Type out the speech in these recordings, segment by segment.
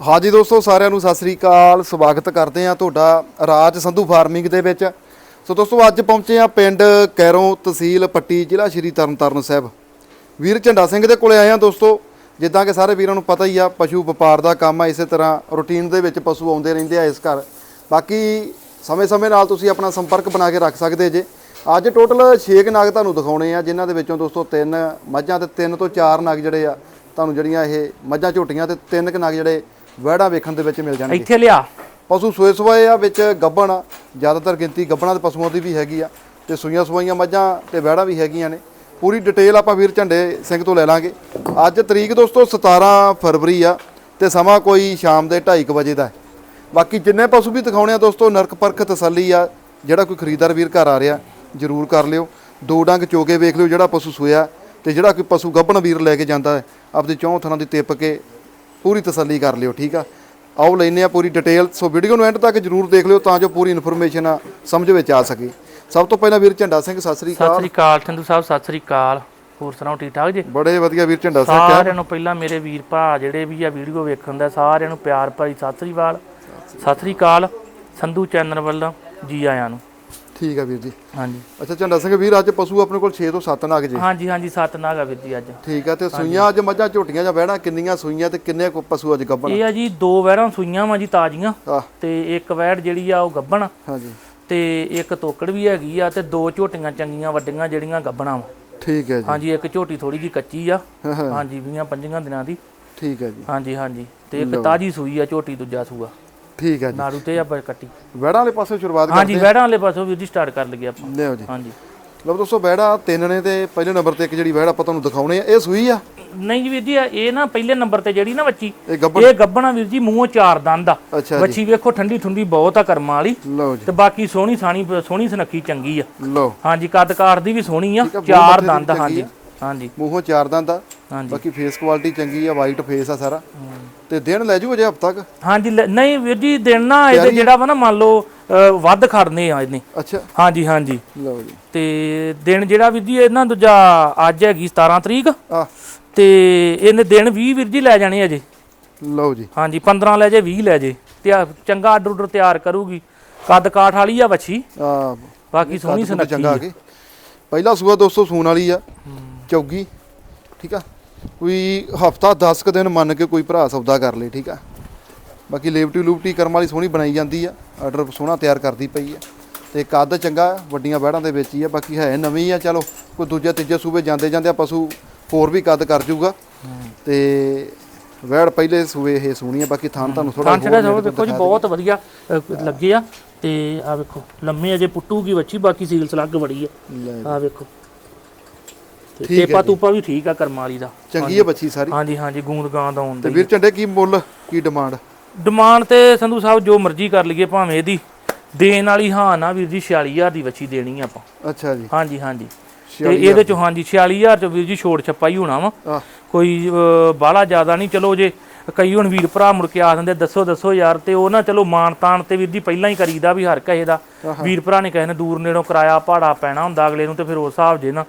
ਹਾਂਜੀ ਦੋਸਤੋ, ਸਾਰਿਆਂ ਨੂੰ ਸਤਿ ਸ੍ਰੀ ਅਕਾਲ। ਸਵਾਗਤ ਕਰਦੇ ਆ ਤੁਹਾਡਾ ਰਾਜ ਸੰਧੂ ਫਾਰਮਿੰਗ ਦੇ ਵਿੱਚ। ਸੋ ਦੋਸਤੋ, ਅੱਜ ਪਹੁੰਚੇ ਆ ਪਿੰਡ ਕੈਰੋਂ ਤਹਿਸੀਲ ਪੱਟੀ, ਜ਼ਿਲ੍ਹਾ ਸ਼੍ਰੀ ਤਰਨਤਾਰਨ ਸਾਹਿਬ। ਵੀਰ ਝੰਡਾ ਸਿੰਘ ਦੇ ਕੋਲੇ ਆਏ ਆ ਦੋਸਤੋ। ਜਿੱਦਾਂ ਕਿ ਸਾਰੇ ਵੀਰਾਂ ਨੂੰ ਪਤਾ ਹੀ ਆ, ਪਸ਼ੂ ਵਪਾਰ ਦਾ ਕੰਮ ਆ, ਇਸੇ ਤਰ੍ਹਾਂ ਰੁਟੀਨ ਦੇ ਵਿੱਚ ਪਸ਼ੂ ਆਉਂਦੇ ਰਹਿੰਦੇ ਆ ਇਸ ਘਰ। ਬਾਕੀ ਸਮੇਂ-ਸਮੇਂ ਨਾਲ ਤੁਸੀਂ ਆਪਣਾ ਸੰਪਰਕ ਬਣਾ ਕੇ ਰੱਖ ਸਕਦੇ ਜੇ। ਅੱਜ ਟੋਟਲ 6 ਨਾਗ ਤੁਹਾਨੂੰ ਦਿਖਾਉਣੇ ਆ, ਜਿਨ੍ਹਾਂ ਦੇ ਵਿੱਚੋਂ ਦੋਸਤੋ ਤਿੰਨ ਮੱਝਾਂ ਤੇ ਤਿੰਨ ਤੋਂ ਚਾਰ ਨਾਗ ਜਿਹੜੇ ਆ, ਤੁਹਾਨੂੰ ਜਿਹੜੀਆਂ ਇਹ ਮੱਝਾਂ ਝੋਟੀਆਂ ਤੇ ਤਿੰਨ ਕੁ ਨਾਗ ਜਿਹੜੇ ਵਹਿੜਾ ਵੇਖਣ ਦੇ ਵਿੱਚ ਮਿਲ ਜਾਣਗੇ। ਇੱਥੇ ਲਿਆ। ਪਸ਼ੂ ਸੂਏ ਸਵਾਏ ਆ ਵਿੱਚ ਗੱਬਣ ਆ। ਜ਼ਿਆਦਾਤਰ ਗਿਣਤੀ ਗੱਬਣਾਂ ਦੇ ਪਸ਼ੂਆਂ ਦੀ ਵੀ ਹੈਗੀ ਆ ਤੇ ਸੂਈਆਂ ਸਵਾਈਆਂ ਮੱਝਾਂ ਤੇ ਵਹਿੜਾ ਵੀ ਹੈਗੀਆਂ ਨੇ। ਪੂਰੀ ਡਿਟੇਲ ਆਪਾਂ ਵੀਰ ਝੰਡੇ ਸਿੰਘ ਤੋਂ ਲੈ ਲਾਂਗੇ। ਅੱਜ ਤਰੀਕ ਦੋਸਤੋ 17 ਫਰਵਰੀ ਆ ਤੇ ਸਮਾਂ ਕੋਈ ਸ਼ਾਮ ਦੇ 2:30 ਵਜੇ ਦਾ ਹੈ। ਬਾਕੀ ਜਿੰਨੇ ਪਸ਼ੂ ਵੀ ਦਿਖਾਉਣੇ ਆ ਦੋਸਤੋ ਨਰਕ ਪਰਖ ਤਸੱਲੀ ਆ ਜਿਹੜਾ ਕੋਈ ਖਰੀਦਦਾਰ ਵੀਰ ਘਰ ਆ ਰਿਹਾ ਜਰੂਰ ਕਰ ਲਿਓ। ਦੋ ਡੰਗ ਚੋਕੇ ਵੇਖ ਲਿਓ ਜਿਹੜਾ ਪਸ਼ੂ ਸੋਇਆ ਤੇ ਜਿਹੜਾ ਕੋਈ ਪਸ਼ੂ ਗੱਭਣ ਵੀਰ ਲੈ ਕੇ ਜਾਂਦਾ ਹੈ ਆਪਦੇ ਚੌਂ ਥਣਾਂ ਦੀ ਤਿੱਪ ਕੇ ਪੂਰੀ ਤਸੱਲੀ ਕਰ ਲਿਓ ਠੀਕ ਆ? ਆਓ ਲੈਨੇ ਆ ਪੂਰੀ ਡਿਟੇਲ ਸੋ ਵੀਡੀਓ ਨੂੰ ਐਂਡ ਤੱਕ ਜਰੂਰ ਦੇਖ ਲਿਓ ਤਾਂ ਜੋ ਪੂਰੀ ਇਨਫੋਰਮੇਸ਼ਨ ਆ ਸਮਝ ਵਿੱਚ ਆ ਸਕੇ। ਸਭ ਤੋਂ ਪਹਿਲਾਂ ਵੀਰ ਝੰਡਾ ਸਿੰਘ ਸਤਿ ਸ੍ਰੀ ਸਤਿ ਅਕਾਲ ਸ੍ਰੀ ਅਕਾਲ ਸੰਧੂ ਸਾਹਿਬ ਸਤਿ ਸ੍ਰੀ ਅਕਾਲ। ਹੋਰ ਸੁਣਾਓ ਠੀਕ ਠਾਕ ਜੀ? ਬੜੇ ਵਧੀਆ ਵੀਰ ਝੰਡਾ ਸਿੰਘ ਸਾਰਿਆਂ ਨੂੰ ਪਹਿਲਾਂ ਮੇਰੇ ਵੀਰ ਭਰਾ ਜਿਹੜੇ ਵੀ ਆ ਵੀਡੀਓ ਵੇਖਣ ਦਾ ਸਾਰਿਆਂ ਨੂੰ ਪਿਆਰ ਭਰੀ ਸਤਿ ਸ੍ਰੀ ਅਕਾਲ। ਸਤਿ ਸ੍ਰੀ ਅਕਾਲ ਸੰਧੂ ਚੈਨਲ ਵੱਲੋਂ ਜੀ ਆਇਆਂ ਨੂੰ। ਠੀਕ ਆ ਵੀਰ ਜੀ। ਹਾਂਜੀ। ਅੱਛਾ ਝੰਡਾ ਸਿੰਘ ਵੀਰ ਅੱਜ ਪਸ਼ੂ ਆਪਣੇ ਕੋਲ 6 ਤੋਂ 7 ਨਗ ਜੀ। ਹਾਂਜੀ ਹਾਂਜੀ ਸਤ ਨਾਗਾ ਵੀਰ ਜੀ ਅੱਜ। ਠੀਕ ਆ ਤੇ ਸੂਈਆਂ ਅੱਜ ਮੱਝਾਂ ਝੋਟੀਆਂ ਜਾਂ ਬਹਿਣਾ ਕਿੰਨੀਆਂ ਸੂਈਆਂ ਤੇ ਕਿੰਨੇ ਕੁ ਪਸ਼ੂ ਅੱਜ ਗੱਭਣ? ਇਹ ਆ ਜੀ ਦੋ ਵਹਿਰਾਂ ਸੂਈਆਂ ਵਾ ਜੀ ਤਾਜ਼ੀਆਂ ਆ ਤੇ ਇੱਕ ਵਹਿੜ ਜਿਹੜੀ ਆ ਉਹ ਗੱਬਣ ਹਾਂਜੀ। ਤੇ ਇੱਕ ਤੋਕੜ ਵੀ ਹੈਗੀ ਆ ਤੇ ਦੋ ਝੋਟੀਆਂ ਚੰਗੀਆਂ ਵੱਡੀਆਂ ਜਿਹੜੀਆਂ ਗੱਬਣਾ ਵਾ। ਠੀਕ ਹੈ ਜੀ। ਹਾਂਜੀ ਇੱਕ ਝੋਟੀ ਥੋੜੀ ਜੀ ਕੱਚੀ ਆ। ਹਾਂਜੀ 20 25 ਦਿਨਾਂ ਦੀ। ਠੀਕ ਹੈ ਜੀ। ਹਾਂਜੀ ਹਾਂਜੀ। ਤੇ ਇੱਕ ਤਾਜੀ ਸੂਈ ਆ ਝੋਟੀ ਦੂਜਾ ਸੂਆ। ਠੀਕ ਹੈ ਜੀ। ਨਾਰੂ ਤੇ ਆ ਕੱਟੀ। ਵਹਿੜਾਂ ਵਾਲੇ ਪਾਸੇ ਸ਼ੁਰੂਆਤ ਹਾਂਜੀ ਵਹਿੜਾਂ ਵਾਲੇ ਪਾਸੋਂ ਵੀਰ ਜੀ ਸਟਾਰਟ ਕਰ ਲਈਏ ਆਪਾਂ। ਲਿਓ ਜੀ। ਹਾਂਜੀ। ਲਓ ਦੋਸਤੋ ਵਹਿੜਾ ਤਿੰਨ ਨੇ ਤੇ ਪਹਿਲੇ ਨੰਬਰ ਤੇ ਇੱਕ ਜਿਹੜੀ ਵਹਿੜ ਆਪਾਂ ਤੁਹਾਨੂੰ ਦਿਖਾਉਣੇ ਆ ਇਹ ਸੂਈ ਆ? ਨਹੀਂ ਜੀ ਵੀਰ ਜੀ ਇਹ ਨਾ ਪਹਿਲੇ ਨੰਬਰ ਤੇ ਜਿਹੜੀ ਨਾ ਬੱਚੀ ਇਹ ਗੱਬਣਾ। ਵੀਰ ਜੀ ਮੂੰਹੋਂ ਚਾਰ ਦੰਦ ਆ। ਬੱਚੀ ਵੇਖੋ ਠੰਡੀ ਠੁੰਡੀ ਬਹੁਤ ਆ ਕਰਮਾਂ ਵਾਲੀ। ਲਓ ਜੀ। ਤੇ ਬਾਕੀ ਸੋਹਣੀ ਸਾਣੀ ਸੋਹਣੀ ਸੁਨੱਖੀ ਚੰਗੀ ਆ। ਲਓ। ਹਾਂਜੀ ਕੱਦ ਕਾਰ ਦੀ ਵੀ ਸੋਹਣੀ ਆ ਚਾਰ ਦੰਦ ਹਾਂਜੀ। ਹਾਂਜੀ। ਮੂੰਹੋਂ ਚਾਰ ਦੰਦ ਆ। ਬਾਕੀ ਫੇਸ ਕੁਆਲਿਟੀ ਚੰਗੀ ਆ ਵਾਈਟ ਫੇਸ ਆ ਸਾਰਾ। ਤੇ ਦਿਨ ਲੈ ਜੂ ਅਜੇ ਹਫਤਾ ਤੱਕ ਹਾਂਜੀ ਨਹੀਂ ਵੀਰ ਜੀ ਦਿਨ ਨਾ ਇਹਦੇ ਜਿਹੜਾ ਵਾ ਨਾ ਮੰਨ ਲਓ ਵੱਧ ਖੜਨੇ ਆ ਇਹਨੇ। ਅੱਛਾ। ਹਾਂਜੀ ਹਾਂਜੀ। ਲਓ ਜੀ। ਤੇ ਦਿਨ ਜਿਹੜਾ ਵੀਰ ਜੀ ਇਹ ਨਾ ਦੂਜਾ ਅੱਜ ਹੈਗੀ 17 ਤਰੀਕ। ਆ। ਤੇ ਇਹਨੇ ਦਿਨ 20 ਵੀਰ ਜੀ ਲੈ ਜਾਣੇ ਅਜੇ ਲਓ ਜੀ। ਹਾਂਜੀ 15 ਲੈ ਜੇ 20 ਲੈ ਜੇ। ਤੇ ਚੰਗਾ ਆਰਡਰ ਉਡਰ ਤਿਆਰ ਕਰੂਗੀ। ਕੱਦ ਕਾਠ ਵਾਲੀ ਆ ਵੱਛੀ। ਆ। ਬਾਕੀ ਸੋਹਣੀ ਸੁਨੱਖੀ ਚੰਗਾ ਆ। ਕੇ। ਪਹਿਲਾ ਸੂਆ ਦੋਸਤੋ ਸੂਣ ਵਾਲੀ ਆ। ਚੌਗੀ। ਠੀਕ ਆ? ਕੋਈ ਹਫਤਾ 10 ਕ ਦਿਨ ਮੰਨ ਕੇ ਕੋਈ ਭਰਾ ਸੌਦਾ ਕਰ ਲੇ ਠੀਕ ਆ? ਬਾਕੀ ਲੇਵਟੀ ਲੂਪਟੀ ਕਰਮ ਵਾਲੀ ਸੋਹਣੀ ਬਣਾਈ ਜਾਂਦੀ ਆ ਆਰਡਰ ਸੋਹਣਾ ਤਿਆਰ ਕਰਦੀ ਪਈ ਆ। ਤੇ ਕੱਦ ਚੰਗਾ ਵੱਡੀਆਂ ਬੈੜਾਂ ਦੇ ਵਿੱਚ ਹੀ ਆ ਬਾਕੀ ਹੈ ਨਵੀਂ ਆ ਚਲੋ ਕੋਈ ਦੂਜੇ ਤੀਜੇ ਸੂਬੇ ਜਾਂਦੇ ਜਾਂਦੇ ਆ ਪਸ਼ੂ ਹੋਰ ਵੀ ਕੱਦ ਕਰ ਜੂਗਾ। ਤੇ ਵੈੜ ਪਹਿਲੇ ਸੂਏ ਇਹ ਸੋਹਣੀ ਆ ਬਾਕੀ ਥਾਂ ਤੁਹਾਨੂੰ ਥੋੜਾ ਥਾਂ ਛੜਾ ਸਭ ਵੇਖੋ ਜੀ ਬਹੁਤ ਵਧੀਆ ਅ, ਲੱਗੇ ਆ। ਤੇ ਆ ਵੇਖੋ ਲੰਮੇ ਅਜੇ ਪੁੱਟੂਗੀ ਵੱਛੀ ਬਾਕੀ ਸੀਲ ਸਲੱਗ ਬੜੀ ਆ। ਆ ਵੇਖੋ। ਠੀਕ ਹੈ ਟੇਪਾ ਤੂਪਾ ਵੀ ਠੀਕ ਆ ਕਰਮ ਵਾਲੀ ਦਾ। ਚੰਗੀ ਆ ਬੱਚੀ ਸਾਰੀ। ਹਾਂਜੀ ਹਾਂਜੀ ਗੂੰਦ ਗਾਂ ਦਾ ਤੇ ਵੀਰ ਝੰਡੇ ਕੀ ਮੁੱਲ ਕੀ ਡਿਮਾਂਡ ਡਿਮਾਂਡ ਤੇ ਸੰਧੂ ਸਾਹਿਬ ਜੋ ਮਰਜ਼ੀ ਕਰ ਲਈਏ ਭਾਵੇਂ ਇਹਦੀ। ਦੇਣ ਵਾਲੀ ਹਾਂ ਨਾ ਵੀਰ ਜੀ 46000 ਦੀ ਵੱਛੀ ਦੇਣੀ ਆ ਆਪਾਂ। ਅੱਛਾ ਜੀ। ਹਾਂਜੀ ਹਾਂਜੀ। ਤੇ ਇਹਦੇ ਚ ਹਾਂਜੀ 46000 ਚ ਵੀਰ ਜੀ ਛੋੜ ਛੱਪਾ ਹੀ ਹੋਣਾ ਵਾ। ਕੋਈ ਬਾਹਲਾ ਜ਼ਿਆਦਾ ਨਹੀਂ। ਚਲੋ ਜੇ ਕਈ ਹੁਣ ਵੀਰ ਭਰਾ ਮੁੜ ਕੇ ਆ ਜਾਂਦੇ ਦੱਸੋ ਦੱਸੋ ਯਾਰ। ਤੇ ਉਹ ਨਾ ਚਲੋ ਮਾਨ ਤਾਨ ਤੇ ਵੀਰ ਜੀ ਪਹਿਲਾਂ ਹੀ ਕਰੀਦਾ ਵੀ ਹਰ ਕਹੇ ਦਾ। ਵੀਰ ਭਰਾ ਨੇ ਕਹੇ ਨੇ ਦੂਰ ਨੇੜੋਂ ਕਿਰਾਇਆ ਭਾੜਾ ਪੈਣਾ ਹੁੰਦਾ ਅਗਲੇ ਨੂੰ ਤੇ ਫਿਰ ਉਸ ਹਿਸਾਬ ਜੇ ਨਾ।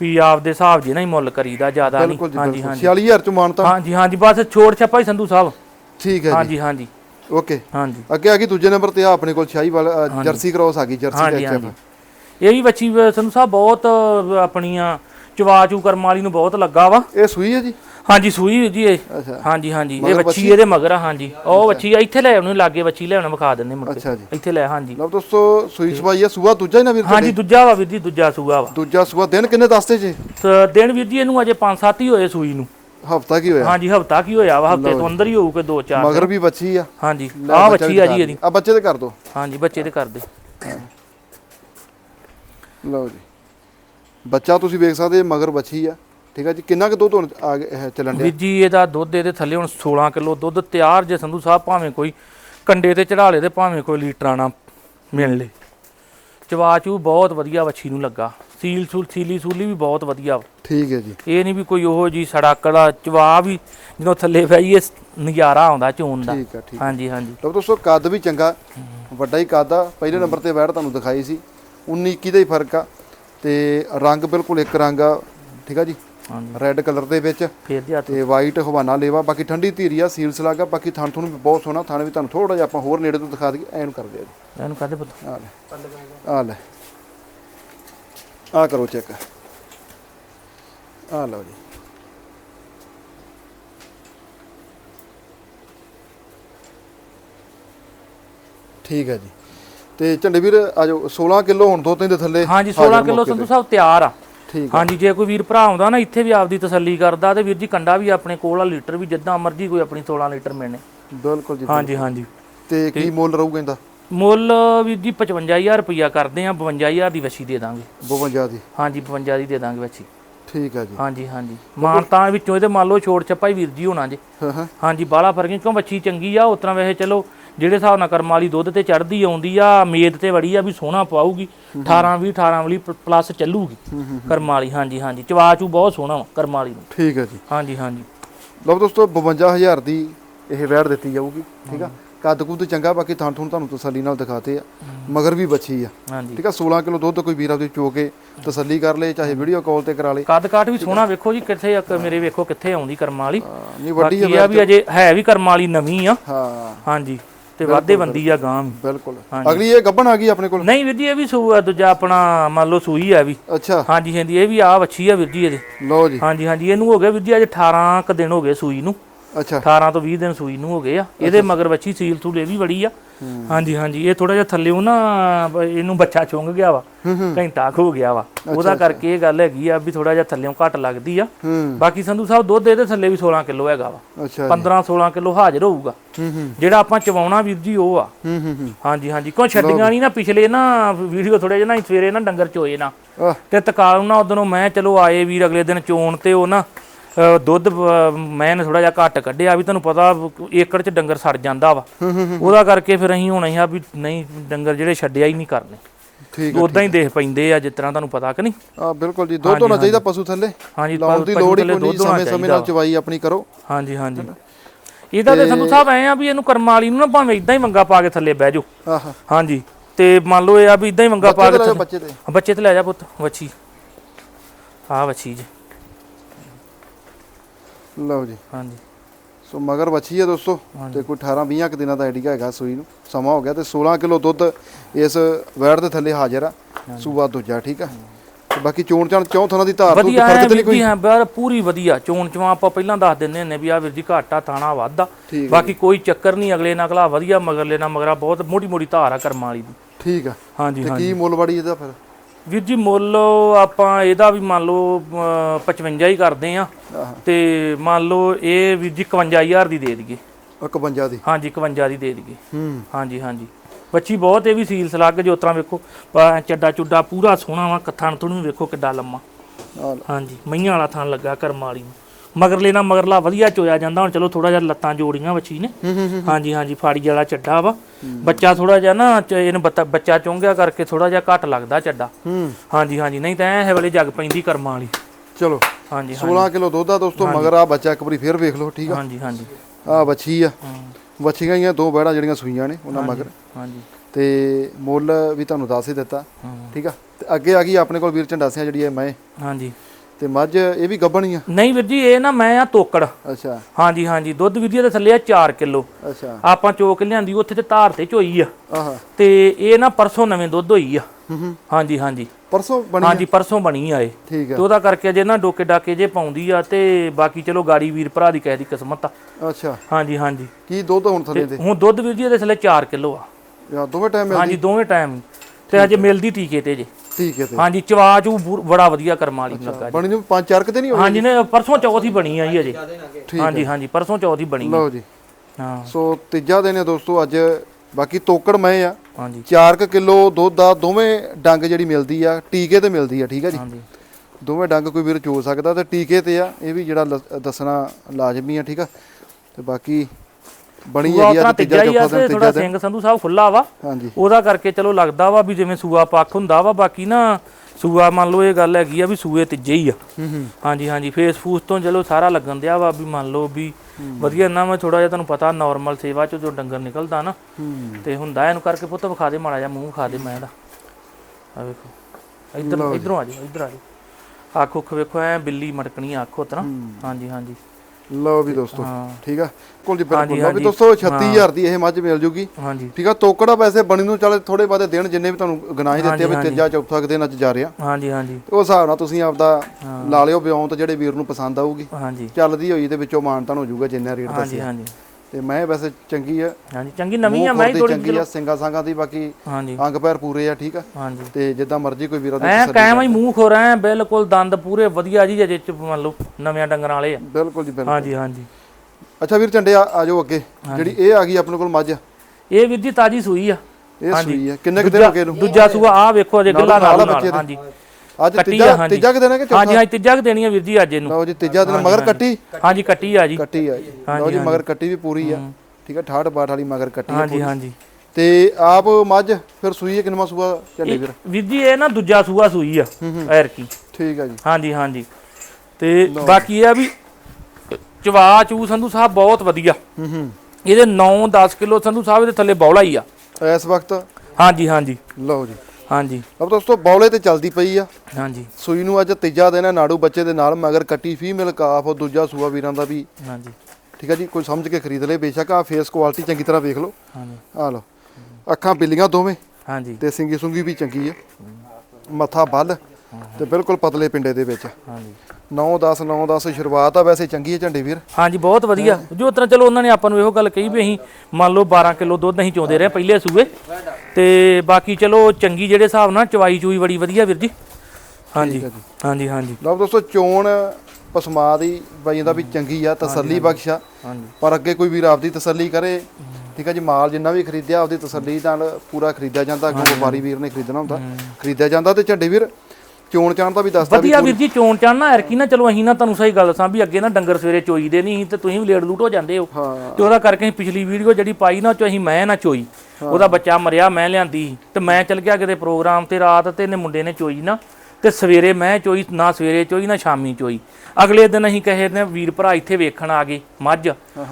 ਵੀ ਆਪਦੇ ਹਿਸਾਬ ਜੇ ਨਾ ਹੀ ਮੁੱਲ ਕਰੀਦਾ ਜ਼ਿਆਦਾ ਨਹੀਂ। ਬਿਲਕੁਲ ਜੀ ਹਾਂਜੀ ਬਿਲਕੁਲ। ਹਾਂਜੀ। 46000 ਚ ਮਾਨਤਾ। ਹਾਂਜੀ ਹਾਂਜੀ ਬਸ ਛੋੜ ਛੱਪਾ ਹੀ ਸੰਧੂ ਸਾਹਿਬ। ਠੀਕ ਹੈ ਜੀ। ਹਾਂਜੀ ਹਾਂਜੀ। ਓਕੇ। ਹਾਂਜੀ। ਅੱਗੇ ਆ ਗਈ ਦੂਜੇ ਨੰਬਰ ਤੇ ਆ ਆਪਣੇ ਕੋਲ ਸ਼ਾਹੀ ਵਾਲਾ ਅ, ਜਰਸੀ ਕ੍ਰੋਸ ਆ ਗਈ ਜਰਸੀ ਹਾਂਜੀ ਹਾਂਜੀ। ਇਹ ਵੀ ਬੱਚੀ ਸੰਧੂ ਸਾਹਿਬ ਬਹੁਤ ਆਪਣੀਆਂ ਚਵਾਚੂ ਕਰਮ ਵਾਲੀ ਨੂੰ ਬਹੁਤ ਲੱਗਾ ਵਾ। ਇਹ ਸੂਈ ਹੈ ਜੀ? ਹਾਂਜੀ ਸੂਈ ਜੀ ਇਹ। ਅੱਛਾ। ਹਾਂਜੀ ਹਾਂਜੀ। ਇਹ ਮਗਰ ਬੱਚੀ ਇਹਦੇ ਮਗਰ ਆ ਹਾਂਜੀ। ਉਹ ਬੱਚੀ ਆ ਇੱਥੇ ਲੈ ਆਉਣੀ ਲਾਗੇ ਬੱਚੀ ਲੈ ਆਉਣਾ ਵਿਖਾ ਦਿੰਦੇ ਮੁੜ ਕੇ। ਜੀ। ਇੱਥੇ ਲੈ ਹਾਂਜੀ। ਲਓ ਦੋਸਤੋ ਸੂਈ ਸਵਾਈ ਹੈ ਸੂਆ ਦੂਜਾ ਹੀ ਨਾ ਵੀਰ ਹਾਂਜੀ ਦੂਜਾ ਵਾ ਵੀਰ ਜੀ ਦੂਜਾ ਸੂਆ ਵਾ। ਦੂਜਾ ਸੂਆ ਦਿਨ ਕਿੰਨੇ ਦੱਸਦੇ ਜੀ? ਦਿਨ ਵੀਰ ਜੀ ਇਹਨੂੰ ਅਜੇ 5-7 ਹੀ ਹੋਏ ਸੂਈ ਨੂੰ। ਹਫਤਾ ਕੀ ਹੋਇਆ? ਹਾਂਜੀ ਹਫਤਾ ਕੀ ਹੋਇਆ ਵਾ ਹਫ਼ਤੇ ਤੋਂ ਅੰਦਰ ਹੀ ਹੋਊ ਕਿ 2-4 ਮਗਰ ਵੀ ਬੱਚੀ ਆ। ਹਾਂਜੀ ਆਹ ਬੱਚਾ ਆ ਜੀ ਇਹਦੀ। ਆ ਬੱਚੇ ਤੇ ਕਰ ਦੋ? ਹਾਂਜੀ ਬੱਚੇ ਤੇ ਕਰਦੇ ਲਓ ਜੀ। ਬੱਚਾ ਤੁਸੀਂ ਵੇਖ ਸਕਦੇ ਜੀ, ਮਗਰ ਬੱਚੀ ਆ। ਠੀਕ ਆ ਜੀ ਕਿੰਨਾ ਕੁ ਦੁੱਧ ਹੁਣ ਆ ਗਿਆ ਇਹ ਚੱਲਣ ਡਿਆ? ਵੀਰ ਜੀ ਇਹਦਾ ਦੁੱਧ ਇਹਦੇ ਥੱਲੇ ਹੁਣ 16 ਕਿਲੋ ਦੁੱਧ ਤਿਆਰ ਜੇ ਸੰਧੂ ਸਾਹਿਬ ਭਾਵੇਂ ਕੋਈ ਕੰਡੇ ਤੇ ਚੜਾ ਲੇ ਤੇ ਭਾਵੇਂ ਕੋਈ ਲੀਟਰਾਣਾ ਮਿਲ ਲੇ। ਚਵਾਚੂ ਬਹੁਤ ਵਧੀਆ ਵੱਛੀ ਨੂੰ ਲੱਗਾ। ਸੀਲ ਸੂਲ ਸੀਲੀ ਸੂਲੀ ਵੀ ਬਹੁਤ ਵਧੀਆ ਵਾ। ਠੀਕ ਹੈ ਜੀ। ਇਹ ਨਹੀਂ ਵੀ ਕੋਈ ਉਹੋ ਜੀ ਸੜਾਕੜਾ ਚਵਾ ਵੀ ਜਦੋਂ ਥੱਲੇ ਪਈਏ ਨਜ਼ਾਰਾ ਆਉਂਦਾ ਚੋਣ ਦਾ। ਠੀਕ ਆ ਠੀਕ ਹਾਂਜੀ ਹਾਂਜੀ। ਲਓ ਦੋਸਤੋ ਕੱਦ ਵੀ ਚੰਗਾ ਵੱਡਾ ਹੀ ਕੱਦ ਆ। ਪਹਿਲੇ ਨੰਬਰ ਤੇ ਬੈਠ ਤੁਹਾਨੂੰ ਦਿਖਾਈ ਸੀ। 19 21 ਦਾ ਹੀ ਫ਼ਰਕ ਆ ਤੇ ਰੰਗ ਬਿਲਕੁਲ ਇੱਕ ਰੰਗ ਆ। ਠੀਕ ਆ ਜੀ। ਰੈੱਡ ਕਲਰ ਦੇ ਵਿੱਚ ਫੇਰ ਦੀ ਹੱਥ ਤੇ ਵਾਈਟ ਹਵਾਨਾ ਲੇਵਾ ਬਾਕੀ ਠੰਡੀ ਧੀਰੀ ਆ ਸੀਲ ਸਲਾਗਾ ਬਾਕੀ ਥਣ ਤੁਹਾਨੂੰ ਵੀ ਬਹੁਤ ਸੋਹਣਾ ਥਣ ਵੀ ਤੁਹਾਨੂੰ ਥੋੜਾ ਜਿਹਾ ਆਪਾਂ ਹੋਰ ਨੇੜੇ ਤੋਂ ਦਿਖਾ ਦਈਏ ਐਨ ਕਰ ਦਿਆ ਜੀ। ਇਹਨੂੰ ਕਹਦੇ ਪੁੱਤ। ਆ ਲੈ। ਆ ਲੈ। ਆ ਕਰੋ ਚੈੱਕ ਆ ਲਓ ਜੀ। ਠੀਕ ਹੈ ਜੀ। ਤੇ ਝੰਡੇ ਵੀਰ ਆ ਜਾਓ 16 ਕਿਲੋ ਹੁਣ ਦੋ ਤਿੰਨ ਦੇ ਥੱਲੇ ਹਾਂਜੀ ਹਾਜ਼ਰ 16 ਕਿਲੋ ਮੌਕੇ ਸੰਧੂ ਤੇ। ਸਾਹਿਬ ਤਿਆਰ ਆ। ਠੀਕ ਹਾਂਜੀ ਜੇ ਕੋਈ ਵੀਰ ਭਰਾ ਆਉਂਦਾ ਨਾ ਇੱਥੇ ਵੀ ਆਪਦੀ ਤਸੱਲੀ ਕਰਦਾ ਤੇ ਵੀਰ ਜੀ ਕੰਡਾ ਵੀ ਆਪਣੇ ਕੋਲ ਆ ਲੀਟਰ ਵੀ ਜਿੱਦਾਂ ਮਰਜ਼ੀ ਕੋਈ ਆਪਣੀ 16 ਲੀਟਰ ਮਿਲਣੇ ਬਿਲਕੁਲ ਜੀ ਹਾਂਜੀ ਹਾਂਜੀ। ਤੇ ਕੀ ਮੁੱਲ ਰਹੂਗਾ ਇਹਦਾ? ਮੁੱਲ ਵੀਰ ਜੀ 55000 ਰੁਪਈਆ ਕਰਦੇ ਆ 52000 ਦੀ ਵਛੀ ਦੇ ਦਾਂਗੇ। 52 ਦੀ। ਹਾਂਜੀ 52 ਦੀ ਦੇ ਦਾਂਗੇ ਵਛੀ। ਠੀਕ ਹੈ ਜੀ। ਹਾਂਜੀ ਹਾਂਜੀ। ਮਾਨਤਾਂ ਵਿੱਚੋਂ ਇਹਦੇ ਮੰਨ ਲਓ ਛੋੜ ਛੱਪਾ ਹੀ ਵੀਰ ਜੀ ਹੋਣਾ ਜੇ। ਹਾਂਜੀ ਬਾਲਾ ਫ਼ਰਕ ਕਿਉਂ ਵੱਛੀ ਚੰਗੀ ਆ ਉਤਰਾ ਵੈਸੇ ਚਲੋ ਜਿਹੜੇ ਹਿਸਾਬ ਨਾਲ ਕਰਮ ਵਾਲੀ ਦੁੱਧ ਤੇ ਚੜਦੀ ਆਉਂਦੀ ਆ ਮੇਦ ਤੇ ਵੜੀ ਆ ਵੀ ਸੋਹਣਾ ਪਾਊਗੀ 18 20 18 ਵਾਲੀ ਪਲੱਸ ਚੱਲੂਗੀ ਕਰਮ ਵਾਲੀ ਹਾਂਜੀ ਹਾਂਜੀ ਚਵਾਚੂ ਬਹੁਤ ਸੋਹਣਾ ਵਾ ਕਰਮ ਵਾਲੀ ਨੂੰ। ਠੀਕ ਹੈ ਜੀ। ਹਾਂਜੀ ਹਾਂਜੀ। ਲਓ ਦੋਸਤੋ 52000 ਦੀ ਇਹ ਵੈੜ ਦਿੱਤੀ ਜਾਊਗੀ ਠੀਕ ਆ? ਕੱਦ ਕੁੱਦ ਚੰਗਾ ਬਾਕੀ ਥਾਂ ਥੂਣ ਤੁਹਾਨੂੰ ਤਸੱਲੀ ਨਾਲ ਦਿਖਾਤੇ ਆ ਮਗਰ ਵੀ ਬੱਚੀ ਆ ਠੀਕ ਆ? 16 ਕਿਲੋ ਦੁੱਧ ਕੋਈ ਵੀਰ ਆਪਦੇ ਚੋ ਕੇ ਤਸੱਲੀ ਕਰ ਲੇ ਚਾਹੇ ਵੀਡੀਓ ਕਾਲ ਤੇ ਕਰਾ ਲੇ। ਕੱਦ ਕਾਠ ਵੀ ਸੋਹਣਾ ਵੇਖੋ ਜੀ ਕਿੱਥੇ ਆ, ਮੇਰੇ ਵੇਖੋ ਕਿੱਥੇ ਆਉਂਦੀ ਕਰਮ ਵਾਲੀ। ਨਹੀਂ ਵੱਡੀ ਆ ਵੀ ਅਜੇ ਹੈ ਵੀ ਕਰਮ ਵਾਲੀ ਨਵੀਂ ਆ। ਹਾਂ। ਹਾਂਜੀ। ਤੇ ਵਾਧੇ ਬੰਦੀ ਆ ਗਾਂ ਬਿਲਕੁਲ। ਅਗਲੀ ਇਹ ਗੱਬਣ ਆ ਗਈ ਆਪਣੇ ਕੋਲ? ਨਹੀਂ ਵੀਰ ਜੀ ਇਹ ਵੀ ਸੂ ਆ ਦੂਜਾ ਆਪਣਾ ਮੰਨ ਲਓ ਸੂਈ ਆ ਵੀ। ਅੱਛਾ। ਹਾਂਜੀ ਹਾਂਜੀ ਇਹ ਵੀ ਆ ਵੱਛੀ ਆ ਵੀਰ ਜੀ ਇਹਦੇ। ਲਓ ਜੀ। ਹਾਂਜੀ ਹਾਂਜੀ ਇਹਨੂੰ ਹੋ ਗਿਆ ਵੀਰ ਜੀ ਅੱਜ 18 ਕ ਦਿਨ ਹੋ ਗਏ ਸੂਈ ਨੂੰ। ਅੱਛਾ। 18 ਤੋਂ 20 ਦਿਨ ਸੂਈ ਨੂੰ ਹੋ ਗਏ ਆ। ਇਹਦੇ ਮਗਰ ਬੱਚੀ ਸੀਲ ਸੂਲ ਇਹ ਵੀ ਬੜੀ ਆ। ਹਾਂਜੀ ਹਾਂਜੀ। ਇਹ ਥੋੜਾ ਜਿਹਾ ਥੱਲੇੋਂ ਨਾ ਬ- ਇਹਨੂੰ ਬੱਚਾ ਚੁੰਗ ਗਿਆ ਵਾ। ਘੰਟਾ ਹੋ ਗਿਆ ਵਾ। ਉਹਦਾ ਕਰਕੇ ਇਹ ਗੱਲ ਹੈਗੀ ਆ ਵੀ ਥੋੜਾ ਜਿਹਾ ਥੱਲੇੋਂ ਘੱਟ ਲੱਗਦੀ ਆ। ਬਾਕੀ ਸੰਧੂ ਸਾਹਿਬ ਦੁੱਧ ਇਹਦੇ ਥੱਲੇ ਵੀ 16 ਕਿਲੋ ਹੈਗਾ ਵਾ। ਅੱਛਾ 15 16 ਕਿਲੋ ਹਾਜ਼ਰ ਹੋਊਗਾ। ਜਿਹੜਾ ਆਪਾਂ ਚਵਾਉਣਾ ਵੀਰ ਜੀ ਉਹ ਆ। ਹਾਂਜੀ ਹਾਂਜੀ। ਕਿਉਂ ਛੱਡੀਆਂ ਨਹੀਂ ਨਾ ਪਿਛਲੇ ਨਾ ਵੀਡੀਓ ਥੋੜੇ ਜਿਹਾ ਨਾ ਸਵੇਰੇ ਨਾ ਡੰਗਰ ਚੋਏ ਨਾ। ਤੇ ਤਕਾਲ ਨਾ ਉਦੋਂ ਮੈਂ ਚਲੋ ਆਏ ਵੀਰ ਅਗਲੇ ਦਿਨ ਚੋਣ ਤੇ ਉਹ ਨਾ ਅ, ਦੁੱਧ ਅ, ਮੈਂ ਨੇ ਥੋੜਾ ਜਿਹਾ ਘੱਟ ਕੱਢਿਆ ਵੀ ਤੁਹਾਨੂੰ ਪਤਾ ਏਕੜ ਚ ਡੰਗਰ ਸੜ ਜਾਂਦਾ ਵਾ। ਉਹਦਾ ਕਰਕੇ ਫਿਰ ਅਸੀਂ ਹੁਣ ਅਸੀਂ ਆ ਵੀ ਨਹੀਂ ਡੰਗਰ ਜਿਹੜੇ ਛੱਡਿਆ ਹੀ ਨਹੀਂ ਕਰਨੇ। ਠੀਕ ਹੈ ਉਦਾਂ ਹੀ ਦੇਖ ਪੈਂਦੇ ਆ ਜਿਸ ਤਰ੍ਹਾਂ ਤੁਹਾਨੂੰ ਪਤਾ ਕਿ ਨਹੀਂ। ਆ ਬਿਲਕੁਲ ਜੀ ਦੁੱਧ ਹੋਣਾ ਚਾਹੀਦਾ ਪਸ਼ੂ ਥੱਲੇ। ਹਾਂਜੀ ਲਾਉਣ ਦੀ ਪਸ਼ੂ ਲੋੜ ਹੀ ਥੱਲੇ ਕੋਈ ਨਹੀਂ ਦੁੱਧ ਹੋਣਾ ਸਮੇਂ ਨਾਲ ਚਵਾਈ ਆਪਣੀ ਕਰੋ। ਹਾਂਜੀ ਹਾਂਜੀ। ਇਹਦਾ ਤੇ ਸੰਧੂ ਸਾਹਿਬ ਐ ਆ ਵੀ ਇਹਨੂੰ ਕਰਮ ਵਾਲੀ ਨੂੰ ਨਾ ਭਾਵੇਂ ਇਦਾਂ ਹੀ ਮੰਗਾ ਪਾ ਕੇ ਥੱਲੇ ਬਹਿ ਜਾਓ। ਆਹ। ਹਾਂਜੀ। ਤੇ ਮੰਨ ਲਓ ਇਹ ਆ ਵੀ ਇਦਾਂ ਹੀ ਮੰਗਾ ਪਾ ਕੇ ਬੱਚੇ ਤੇ। ਬੱਚੇ ਤੇ ਲੈ ਜਾ ਪੁੱਤ ਵੱਛੀ। ਆ ਵੱਛੀ ਜੀ। ਲਓ ਜੀ। ਹਾਂਜੀ। ਸੋ ਮਗਰ ਵੱਛੀ ਹੈ ਦੋਸਤੋ ਤੇ ਕੋਈ 18 20 ਕੁ ਦਿਨਾਂ ਦਾ ਆਈਡੀਆ ਹੈਗਾ ਸੂਈ ਨੂੰ। ਸਮਾਂ ਹੋ ਗਿਆ ਤੇ 16 ਕਿਲੋ ਦੁੱਧ ਇਸ ਵੈੜ ਦੇ ਥੱਲੇ ਹਾਜ਼ਰ ਆ। ਸੂਆ ਦੂਜਾ ਠੀਕ ਆ? ਤੇ ਬਾਕੀ ਚੋਣ ਚਾਣ ਚੌਂ ਥਾਂ ਦੀ ਧਾਰ ਤੋਂ ਫ਼ਰਕ ਤੇ ਨਹੀਂ ਕੋਈ? ਹਾਂ ਬਾਰ ਪੂਰੀ ਵਧੀਆ। ਚੋਣ ਚਵਾ ਆਪਾਂ ਪਹਿਲਾਂ ਦੱਸ ਦਿੰਦੇ ਹੁੰਦੇ ਵੀ ਆ ਵੀਰ ਜੀ ਘਾਟਾ ਥਾਣਾ ਵਾਧਾ ਬਾਕੀ ਕੋਈ ਚੱਕਰ ਨਹੀਂ ਅਗਲੇ ਨਾਲ ਅਗਲਾ ਵਧੀਆ ਮਗਰਲੇ ਨਾਲ ਮਗਰਾ ਬਹੁਤ ਮੋਟੀ ਮੋਟੀ ਧਾਰ ਆ ਕਰਮਾਂ ਵਾਲੀ ਦੀ ਠੀਕ ਆ। ਹਾਂਜੀ ਤੇ ਕੀ ਮੁੱਲ ਵੜੀ ਇਹਦਾ ਫਿਰ? ਵੀਰ ਜੀ ਮੁੱਲ ਆਪਾਂ ਇਹਦਾ ਵੀ ਮੰਨ ਲਓ ਅਮ, 55 ਹੀ ਕਰਦੇ ਆ ਤੇ ਮੰਨ ਲਓ ਇਹ ਵੀਰ ਜੀ 51000 ਦੀ ਦੇ ਦਈਏ। 51 ਦੀ। ਹਾਂਜੀ 51 ਦੀ ਦੇ ਦਈਏ। ਹੂੰ। ਹਾਂਜੀ ਹਾਂਜੀ। ਬੱਚੀ ਬਹੁਤ ਇਹ ਵੀ ਸੀਲ ਸਲੱਗ ਜੋ ਤਰ੍ਹਾਂ ਵੇਖੋ ਚੱਡਾ ਚੁੱਡਾ ਪੂਰਾ ਸੋਹਣਾ ਵਾ ਕੱਥਾਂ ਤੋਂ ਵੀ ਵੇਖੋ ਕਿੱਡਾ ਲੰਮਾ। ਹਾਂਜੀ ਮਈਆਂ ਵਾਲਾ ਥਾਂ ਲੱਗਾ ਕਰਮ ਵਾਲੀ ਨੂੰ। ਮਗਰਲੇ ਨਾਲ ਮਗਰਲਾ ਵਧੀਆ ਚੋਇਆ ਜਾਂਦਾ ਹੁਣ ਚਲੋ ਥੋੜਾ ਜਿਹਾ ਲੱਤਾਂ ਜੋੜੀਆਂ ਬੱਚੀ ਨੇ। ਹਾਂਜੀ ਹਾਂਜੀ ਫਾੜੀ ਵਾਲਾ ਚੱਡਾ ਵਾ। ਬੱਚਾ ਥੋੜਾ ਜਿਹਾ ਨਾ ਚ- ਇਹਨੂੰ ਬੱਤਾ- ਬੱਚਾ ਚੁੰਗਿਆ ਕਰਕੇ ਥੋੜਾ ਜਿਹਾ ਘੱਟ ਲੱਗਦਾ ਚੱਡਾ। ਹੂੰ। ਹਾਂਜੀ ਹਾਂਜੀ ਨਹੀਂ ਤਾਂ ਇਹ ਵੇਲੇ ਜੱਗ ਪੈਂਦੀ ਕਰਮਾਂ ਵਾਲੀ। ਚਲੋ। ਹਾਂਜੀ 16 ਕਿਲੋ ਦੁੱਧ ਆ ਦੋਸਤੋ ਮਗਰ ਆ ਬੱਚਾ ਇੱਕ ਵਾਰੀ ਫੇਰ ਵੇਖ ਲਓ ਠੀਕ ਆ? ਹਾਂਜੀ ਹਾਂਜੀ। ਆ ਬੱਚੀ ਆ। ਬੱਚੀਆਂ ਹੀ ਆ ਦੋ ਬੈੜਾਂ ਜਿਹੜੀਆਂ ਸੂਈਆਂ ਨੇ ਉਹਨਾਂ ਮਗਰ। ਹਾਂਜੀ ਤੇ ਮੁੱਲ ਵੀ ਤੁਹਾਨੂੰ ਦੱਸ ਹੀ ਦਿੱਤਾ ਹਾਂ, ਠੀਕ ਆ? ਤੇ ਅੱਗੇ ਆ ਗਈ ਆਪਣੇ ਕੋਲ ਵੀਰ ਝੰਡਾਸਿਆਂ ਜਿਹੜੀ ਹੈ ਮੈਂ। ਹਾਂਜੀ। ਤੇ ਮੱਝ ਇਹ ਵੀ ਗੱਭਣੀ ਆ? ਨਹੀਂ ਵੀਰ ਜੀ ਇਹ ਨਾ ਮੈਂ ਆ ਤੋਕੜ। ਅੱਛਾ। ਹਾਂਜੀ ਹਾਂਜੀ। ਦੁੱਧ ਵੀਰ ਜੀ ਦੇ ਥੱਲੇ ਆ 4 ਕਿਲੋ। ਅੱਛਾ। ਆਪਾਂ ਚੋਕ ਲਿਆਂਦੀ ਉੱਥੇ ਤੇ ਧਾਰ ਤੇ ਝੋਈ ਆ। ਆਹਾ। ਤੇ ਇਹ ਨਾ ਪਰਸੋਂ ਨਵੇਂ ਦੁੱਧ ਹੋਈ ਆ। ਹਾਂਜੀ ਹਾਂਜੀ। ਪਰਸੋਂ ਬਣੀ? ਹਾਂਜੀ ਪਰਸੋਂ ਬਣੀ ਆ ਇਹ। ਠੀਕ ਤੇ ਆ ਉਹਦਾ ਕਰਕੇ ਜੇ ਨਾ ਡੋਕੇ ਡਾਕੇ ਜੇ ਪਾਉਂਦੀ ਆ ਤੇ ਬਾਕੀ ਚਲੋ ਗਾੜੀ ਵੀਰ ਭਰਾ ਦੀ ਕਹਿ ਦੀ ਕਿਸਮਤ ਆ। ਅੱਛਾ। ਹਾਂਜੀ ਹਾਂਜੀ। ਕੀ ਦੁੱਧ ਹੁਣ ਥੱਲੇ ਦੇ? ਹੁਣ ਦੁੱਧ ਵੀਰ ਜੀ ਇਹਦੇ ਥੱਲੇ 4 ਕਿਲੋ ਆ। ਯਾ ਦੋਵੇਂ ਟਾਈਮ ਹਾਂਜੀ ਦੋਵੇਂ ਟਾਈਮ ਤੇ ਅਜੇ ਮਿਲਦੀ ਟੀਕੇ ਤੇ ਜੇ। ਠੀਕ ਹੈ ਤੇ। ਹਾਂਜੀ ਚਵਾਚ ਬੜਾ ਵਧੀਆ ਕਰਮਾਂ ਵਾਲੀ ਲੱਗਾ ਜੀ। ਬਣੀ ਨੂੰ ਪੰਜ ਚਾਰ ਕਿਤੇ ਨਹੀਂ ਹੋਈ ਹਾਂਜੀ ਨੇ ਪਰਸੋਂ ਚੌਥ ਹੀ ਬਣੀ ਆ ਜੀ ਅਜੇ। ਹਾਂਜੀ ਹਾਂਜੀ ਪਰਸੋਂ ਚੌਥ ਹੀ ਬਣੀ ਆ। ਲਓ ਜੀ। ਹਾਂ। ਸੋ ਤੀਜਾ ਦਿਨ ਹੈ ਦੋਸਤੋ ਅੱਜ ਬਾਕੀ ਤੋਕੜ ਮੈਂ ਆ। ਹਾਂਜੀ। 4 ਕਿਲੋ ਦੁੱਧ ਆ ਦੋਵੇਂ ਡੰਗ ਜਿਹੜੀ ਮਿਲਦੀ ਆ ਟੀਕੇ ਤੇ ਮਿਲਦੀ ਆ ਠੀਕ ਹੈ ਜੀ? ਹਾਂਜੀ। ਦੋਵੇਂ ਡੰਗ ਕੋਈ ਵੀਰ ਚੋ ਸਕਦਾ ਤੇ ਟੀਕੇ ਤੇ ਆ ਇਹ ਵੀ ਜਿਹੜਾ ਦੱਸਣਾ ਲਾਜ਼ਮੀ ਆ ਠੀਕ ਆ? ਤੇ ਬਾਕੀ ਬਣੀ ਹੈਗੀ ਆ ਤੀਜਾ ਚੌਥਾ ਦਿਨ ਥੋੜਾ ਸਿੰਘ ਸੰਧੂ ਸਾਹਿਬ ਖੁੱਲਾ ਵਾ। ਉਹਦਾ ਕਰਕੇ ਚਲੋ ਲੱਗਦਾ ਵਾ ਵੀ ਜਿਵੇਂ ਸੂਆ ਪੱਖ ਹੁੰਦਾ ਵਾ ਬਾਕੀ ਨਾ ਸੂਆ ਮੰਨ ਲਓ ਇਹ ਗੱਲ ਹੈਗੀ ਆ ਵੀ ਸੂਏ ਤੀਜੇ ਹੀ ਆ। ਹਾਂਜੀ ਹਾਂਜੀ ਫੇਸ ਫੂਸ ਤੋਂ ਚਲੋ ਸਾਰਾ ਲੱਗਣ ਦਿਆ ਵਾ ਵੀ ਮੰਨ ਲਓ ਵੀ ਵਧੀਆ ਨਾ ਮੈਂ ਥੋੜਾ ਜਿਹਾ ਤੁਹਾਨੂੰ ਪਤਾ ਨਾਰਮਲ ਸੇਵਾ ਚ ਜੋ ਡੰਗਰ ਨਿਕਲਦਾ ਨਾ ਤੇ ਹੁੰਦਾ ਇਹਨੂੰ ਕਰਕੇ ਪੁੱਤ ਵਿਖਾ ਦੇ ਮਾੜਾ ਜਿਹਾ ਮੂੰਹ ਵਿਖਾ ਦੇ ਮੈਂ ਇਹਦਾ। ਆ ਵੇਖੋ ਇੱਧਰ ਇਧਰੋਂ ਆ ਜਾਓ ਇੱਧਰ ਆ ਜਾਓ। ਉੱਖ ਵੇਖੋ ਐ ਬਿੱਲੀ ਮਟਕਣੀ ਅੱਖ ਉਤਰਾ ਹਾਂਜੀ ਹਾਂਜੀ। ਲਓ ਵੀ ਦੋਸਤੋ ਠੀਕ ਆ? ਕੋਲ ਜੀ ਬਿਲਕੁਲ ਹਾਂਜੀ, ਲਓ ਵੀ ਹਾਂਜੀ। ਦੋਸਤੋ 36000 ਦੀ ਇਹ ਮੱਝ ਮਿਲ ਜੂਗੀ। ਹਾਂਜੀ। ਠੀਕ ਆ? ਤੋਕੜਾ ਵੈਸੇ ਬਣੀ ਨੂੰ ਚੱਲ ਥੋੜੇ ਬਾਦੇ ਦਿਨ ਜਿੰਨੇ ਵੀ ਤੁਹਾਨੂੰ ਗਨਾਈ ਦਿੱਤੇ ਆ ਵੀ ਹਾਂਜੀ, ਤੀਜਾ ਚੌਥਾ ਦਿਨ ਅੱਜ ਜਾ ਰਿਹਾ। ਹਾਂਜੀ ਹਾਂਜੀ। ਉਹ ਹਿਸਾਬ ਨਾਲ ਤੁਸੀਂ ਆਪਦਾ ਲਾ ਲਿਓ ਬਿਉਂਤ ਜਿਹੜੇ ਵੀਰ ਨੂੰ ਪਸੰਦ ਆਊਗੀ। ਹਾਂਜੀ। ਚੱਲਦੀ ਹੋਈ ਤੇ ਵਿੱਚੋਂ ਮਾਨਤਾਨ ਹੋ ਜਾਊਗਾ ਜਿੰਨਾ ਰੇਟ ਹਾਂਜੀ ਦੱਸਿਆ। ਹਾਂਜੀ। ਤੇ ਮੈਂ ਵੈਸੇ ਚੰਗੀ ਆ। ਹਾਂਜੀ ਚੰਗੀ ਨਵੀਂ ਆ ਮੈਂ ਥੋੜੀ ਚੰਗੀ ਆ ਸਿੰਗਾ ਸੰਗਾ ਦੀ ਬਾਕੀ ਹਾਂਜੀ। ਅੰਗ ਪੈਰ ਪੂਰੇ ਆ ਠੀਕ ਆ? ਹਾਂਜੀ। ਤੇ ਜਿੱਦਾਂ ਮਰਜ਼ੀ ਕੋਈ ਵੀਰਾਂ ਦੀ ਐ ਕਾਇਮ ਹੀ ਮੂੰਹ ਖੋਰ ਐ ਬਿਲਕੁਲ ਦੰਦ ਪੂਰੇ ਵਧੀਆ ਜੀ ਜੇ ਚ ਮੰਨ ਲਓ ਨਵਿਆਂ ਡੰਗਰਾਂ ਵਾਲੇ ਆ। ਬਿਲਕੁਲ ਜੀ ਬਿਲਕੁਲ। ਹਾਂਜੀ ਹਾਂਜੀ। ਅੱਛਾ ਵੀਰ ਝੰਡੇ ਆ ਜਾਓ ਅੱਗੇ। ਜਿਹੜੀ ਇਹ ਆ ਗਈ ਆਪਣੇ ਕੋਲ ਮੱਝ। ਇਹ ਵੀਰ ਜੀ ਤਾਜੀ ਸੂਈ ਆ। ਇਹ ਸੂਈ ਆ। ਕਿੰਨੇ ਕੁ ਦਿਨ ਹੋ ਗਏ ਇਹਨੂੰ? ਦੂਜਾ ਸੂਆ ਆ ਵੇਖੋ ਅਜੇ ਗੱਲਾਂ ਨਾਲ। ਹਾਂਜੀ। ਅੱਜ ਤੀਜਾ। ਤੀਜਾ ਕਿ ਹੈ ਕਿ ਚੌਥਾ? ਹਾਂਜੀ ਹਾਂਜੀ ਤੀਜਾ ਕੁ ਦੇਣੀ ਆ ਵੀਰ ਜੀ ਅੱਜ ਇਹਨੂੰ। ਲਓ ਜੀ ਤੀਜਾ ਦਿਨ ਮਗਰ ਕੱਟੀ? ਹਾਂਜੀ। ਕੱਟੀ ਆ ਜੀ। ਕੱਟੀ ਆ ਜੀ। ਲਓ ਜੀ ਮਗਰ ਕੱਟੀ ਵੀ ਪੂਰੀ ਆ। ਠੀਕ ਆ 68 ਬਾਟ ਵਾਲੀ ਮਗਰ ਕੱਟੀ ਆ ਹਾਂਜੀ ਹਾਂਜੀ। ਤੇ ਆਪ ਮੱਝ ਫਿਰ ਸੂਈ ਹੈ ਕਿੰਨਵਾਂ ਸੂਆ ਝੰਡੇ ਵੀਰ ਵੀਰ ਜੀ ਇਹ ਨਾ ਦੂਜਾ ਸੂਆ ਸੂਈ ਆ ਐਰ ਕੀ ਠੀਕ ਆ ਜੀ। ਹਾਂਜੀ ਹਾਂਜੀ। ਤੇ ਬਾਕੀ ਇਹ ਆ ਵੀ ਚਵਾ ਚੂ ਸੰਧੂ ਸਾਹਿਬ ਬਹੁਤ ਵਧੀਆ। ਹੂੰ ਹੂੰ। ਇਹਦੇ 9-10 ਕਿਲੋ ਸੰਧੂ ਸਾਹਿਬ ਦੇ ਥੱਲੇ ਬੌਲਾ ਹੀ ਆ। ਇਸ ਵਕਤ? ਹਾਂਜੀ ਹਾਂਜੀ। ਲਓ ਜੀ। ਹਾਂਜੀ। ਅਬ ਦੋਸਤੋ ਬੌਲੇ ਤੇ ਚਲਦੀ ਪਈ ਆ ਹਾਂਜੀ। ਸੂਈ ਨੂੰ ਅੱਜ ਤੀਜਾ ਦਿਨ ਹੈ ਨਾੜੂ ਬੱਚੇ ਦੇ ਨਾਲ ਮਗਰ ਕੱਟੀ ਫੀਮੇਲ ਕਾਫ ਉਹ ਦੂਜਾ ਸੂਆ ਵੀਰਾਂ ਦਾ ਵੀ ਹਾਂਜੀ। ਠੀਕ ਆ ਜੀ ਕੋਈ ਸਮਝ ਕੇ ਖਰੀਦ ਲੈ ਬੇਸ਼ੱਕ ਆ ਫੇਸ ਕੁਆਲਿਟੀ ਚੰਗੀ ਤਰ੍ਹਾਂ ਵੇਖ ਲਓ ਹਾਂਜੀ। ਆ ਲਓ ਅੱਖਾਂ ਬਿੱਲੀਆਂ ਦੋਵੇਂ ਹਾਂਜੀ। ਤੇ ਸਿੰਗੀ ਸੁੰਗੀ ਵੀ ਚੰਗੀ ਆ ਮੱਥਾ ਬੱਲ ਤੇ ਬਿਲਕੁਲ ਪਤਲੇ ਪਿੰਡੇ ਦੇ ਵਿੱਚ ਹਾਂਜੀ। 9 10 9 10 ਸ਼ੁਰੂਆਤ ਆ ਵੈਸੇ ਚੰਗੀ ਹੈ ਝੰਡੇ ਵੀਰ। ਹਾਂਜੀ ਬਹੁਤ ਵਧੀਆ। ਜੋ ਤਰ੍ਹਾਂ ਚਲੋ ਉਹਨਾਂ ਨੇ ਆਪਾਂ ਨੂੰ ਇਹੋ ਗੱਲ ਕਹੀ ਵੀ ਅਸੀਂ ਮੰਨ ਲਓ 12 ਕਿਲੋ ਦੁੱਧ ਅਸੀਂ ਚੋਂਦੇ ਰਹੇ ਪਹਿਲੇ ਸੂਏ। ਤੇ ਬਾਕੀ ਚਲੋ ਚੰਗੀ ਜਿਹੜੇ ਹਿਸਾਬ ਨਾਲ ਚਵਾਈ ਚੂਈ ਬੜੀ ਵਧੀਆ ਵੀਰ ਜੀ। ਹਾਂਜੀ ਹਾਂਜੀ ਹਾਂਜੀ। ਲਓ ਦੋਸਤੋ ਚੋਣ ਪਸਮਾ ਦੀ ਬਾਈ ਦਾ ਵੀ ਚੰਗੀ ਆ ਤਸੱਲੀ ਬਖਸ਼ਾ। ਹਾਂਜੀ। ਪਰ ਅੱਗੇ ਕੋਈ ਵੀਰ ਆਪਦੀ ਤਸੱਲੀ ਕਰੇ ਠੀਕ ਆ ਜੀ ਮਾਲ ਜਿੰਨਾ ਵੀ ਖਰੀਦਿਆ ਆਪਦੀ ਤਸੱਲੀ ਨਾਲ ਪੂਰਾ ਖਰੀਦਿਆ ਜਾਂਦਾ। ਅੱਗੋਂ ਵਪਾਰੀ ਵੀਰ ਨੇ ਖਰੀਦਣਾ ਹੁੰਦਾ। ਖਰੀਦਿਆ ਜਾਂਦਾ ਤੇ ਝੰਡੇ ਵੀਰ ਚੋਣ ਚਾਣ ਦਾ ਵੀ ਦੱਸਦਾ ਵਧੀਆ ਵੀਰ ਜੀ ਚੋਣ ਚਾਣਾ ਐਰਕੀ ਨਾ ਚਲੋ ਅਸੀਂ ਨਾ ਤੁਹਾਨੂੰ ਸਹੀ ਗੱਲ ਦੱਸਾਂ ਵੀ ਅੱਗੇ ਨਾ ਡੰਗਰ ਸਵੇਰੇ ਚੋਈਦੇ ਨਹੀਂ ਸੀ ਤੇ ਤੁਸੀਂ ਵੀ ਲੇਟ ਲੂਟ ਹੋ ਜਾਂਦੇ ਹੋ। ਤੇ ਉਹਦਾ ਕਰਕੇ ਅਸੀਂ ਪਿਛਲੀ ਵੀਡੀਓ ਜਿਹੜੀ ਪਾਈ ਨਾ ਉਹ ਚ ਅਸੀਂ ਮੈਂ ਨਾ ਚੋਈ। ਉਹਦਾ ਬੱਚਾ ਮਰਿਆ ਮੈਂ ਲਿਆਂਦੀ। ਤੇ ਮੈਂ ਚਲ ਗਿਆ ਕਿਤੇ ਪ੍ਰੋਗਰਾਮ ਤੇ ਰਾਤ ਤੇ ਇਹਨੇ ਮੁੰਡੇ ਨੇ ਚੋਈ ਨਾ। ਤੇ ਸਵੇਰੇ ਮੈਂ ਚੋਈ ਨਾ ਸਵੇਰੇ ਚੋਈ ਨਾ ਸ਼ਾਮੀ ਚੋਈ। ਅਗਲੇ ਦਿਨ ਅਸੀਂ ਕਹੇ ਨੇ ਵੀਰ ਭਰਾ ਇੱਥੇ ਵੇਖਣ ਆ ਗਏ ਮੱਝ।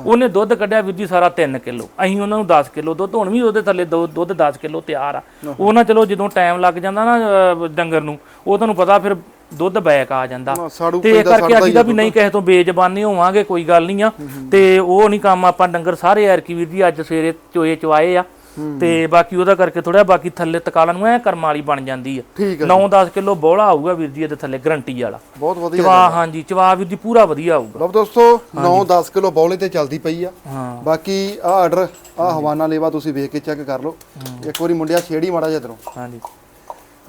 ਉਹਨੇ ਦੁੱਧ ਕੱਢਿਆ ਵੀਰ ਜੀ ਸਾਰਾ 3 ਕਿਲੋ। ਅਸੀਂ ਉਹਨਾਂ ਨੂੰ 10 ਕਿਲੋ ਦੁੱਧ ਹੁਣ ਵੀ ਉਹਦੇ ਥੱਲੇ ਦੋ- ਦੁੱਧ 10 ਕਿਲੋ ਤਿਆਰ ਆ। ਉਹ ਨਾ ਚਲੋ ਜਦੋਂ ਟਾਈਮ ਲੱਗ ਜਾਂਦਾ ਨਾ ਡੰਗਰ ਨੂੰ ਉਹ ਤੁਹਾਨੂੰ ਪਤਾ ਫਿਰ ਦੁੱਧ ਬੈਕ ਆ ਜਾਂਦਾ। ਤੇ ਇਹ ਕਰਕੇ ਆਖੀਦਾ ਵੀ ਨਹੀਂ ਕਿਸੇ ਤੋਂ ਬੇਜ਼ਬਾਨੀ ਹੋਵਾਂਗੇ ਕੋਈ ਗੱਲ ਨਹੀਂ ਆ। ਤੇ ਉਹ ਨਹੀਂ ਕੰਮ ਆਪਾਂ ਡੰਗਰ ਸਾਰੇ ਯਾਰ ਕੀ ਵੀਰ ਜੀ ਅੱਜ ਸਵੇਰੇ ਚੋਏ ਚਵਾਏ ਆ। ਤੇ ਬਾਕੀ ਉਹਦਾ ਕਰਕੇ ਥੋੜਾ ਬਾਕੀ ਥੱਲੇ ਤਕਾਲਾਂ ਨੂੰ ਐ ਕਰਮ ਵਾਲੀ ਬਣ ਜਾਂਦੀ ਹੈ 9-10 ਕਿਲੋ ਬੋਲਾ ਆਊਗਾ ਵੀਰ ਜੀ ਇਹਦੇ ਥੱਲੇ ਗਰੰਟੀ ਵਾਲਾ। ਬਹੁਤ ਵਧੀਆ ਚਵਾ ਹਾਂਜੀ ਚਵਾ ਵੀਰ ਜੀ ਪੂਰਾ ਵਧੀਆ ਆਊਗਾ। ਲਓ ਦੋਸਤੋ 9 10 ਕਿਲੋ ਬੌਲੇ ਤੇ ਚੱਲਦੀ ਪਈ ਆ। ਹਾਂ। ਬਾਕੀ ਆ ਆਰਡਰ ਆ ਹਵਾਨਾ ਲੇਵਾ ਤੁਸੀਂ ਵੇਖ ਕੇ ਚੈੱਕ ਕਰ ਲਓ। ਇੱਕ ਵਾਰੀ ਮੁੰਡਿਆ ਛੇੜੀ ਮਾੜਾ ਜਿਹਾ ਇਧਰੋਂ। ਹਾਂਜੀ।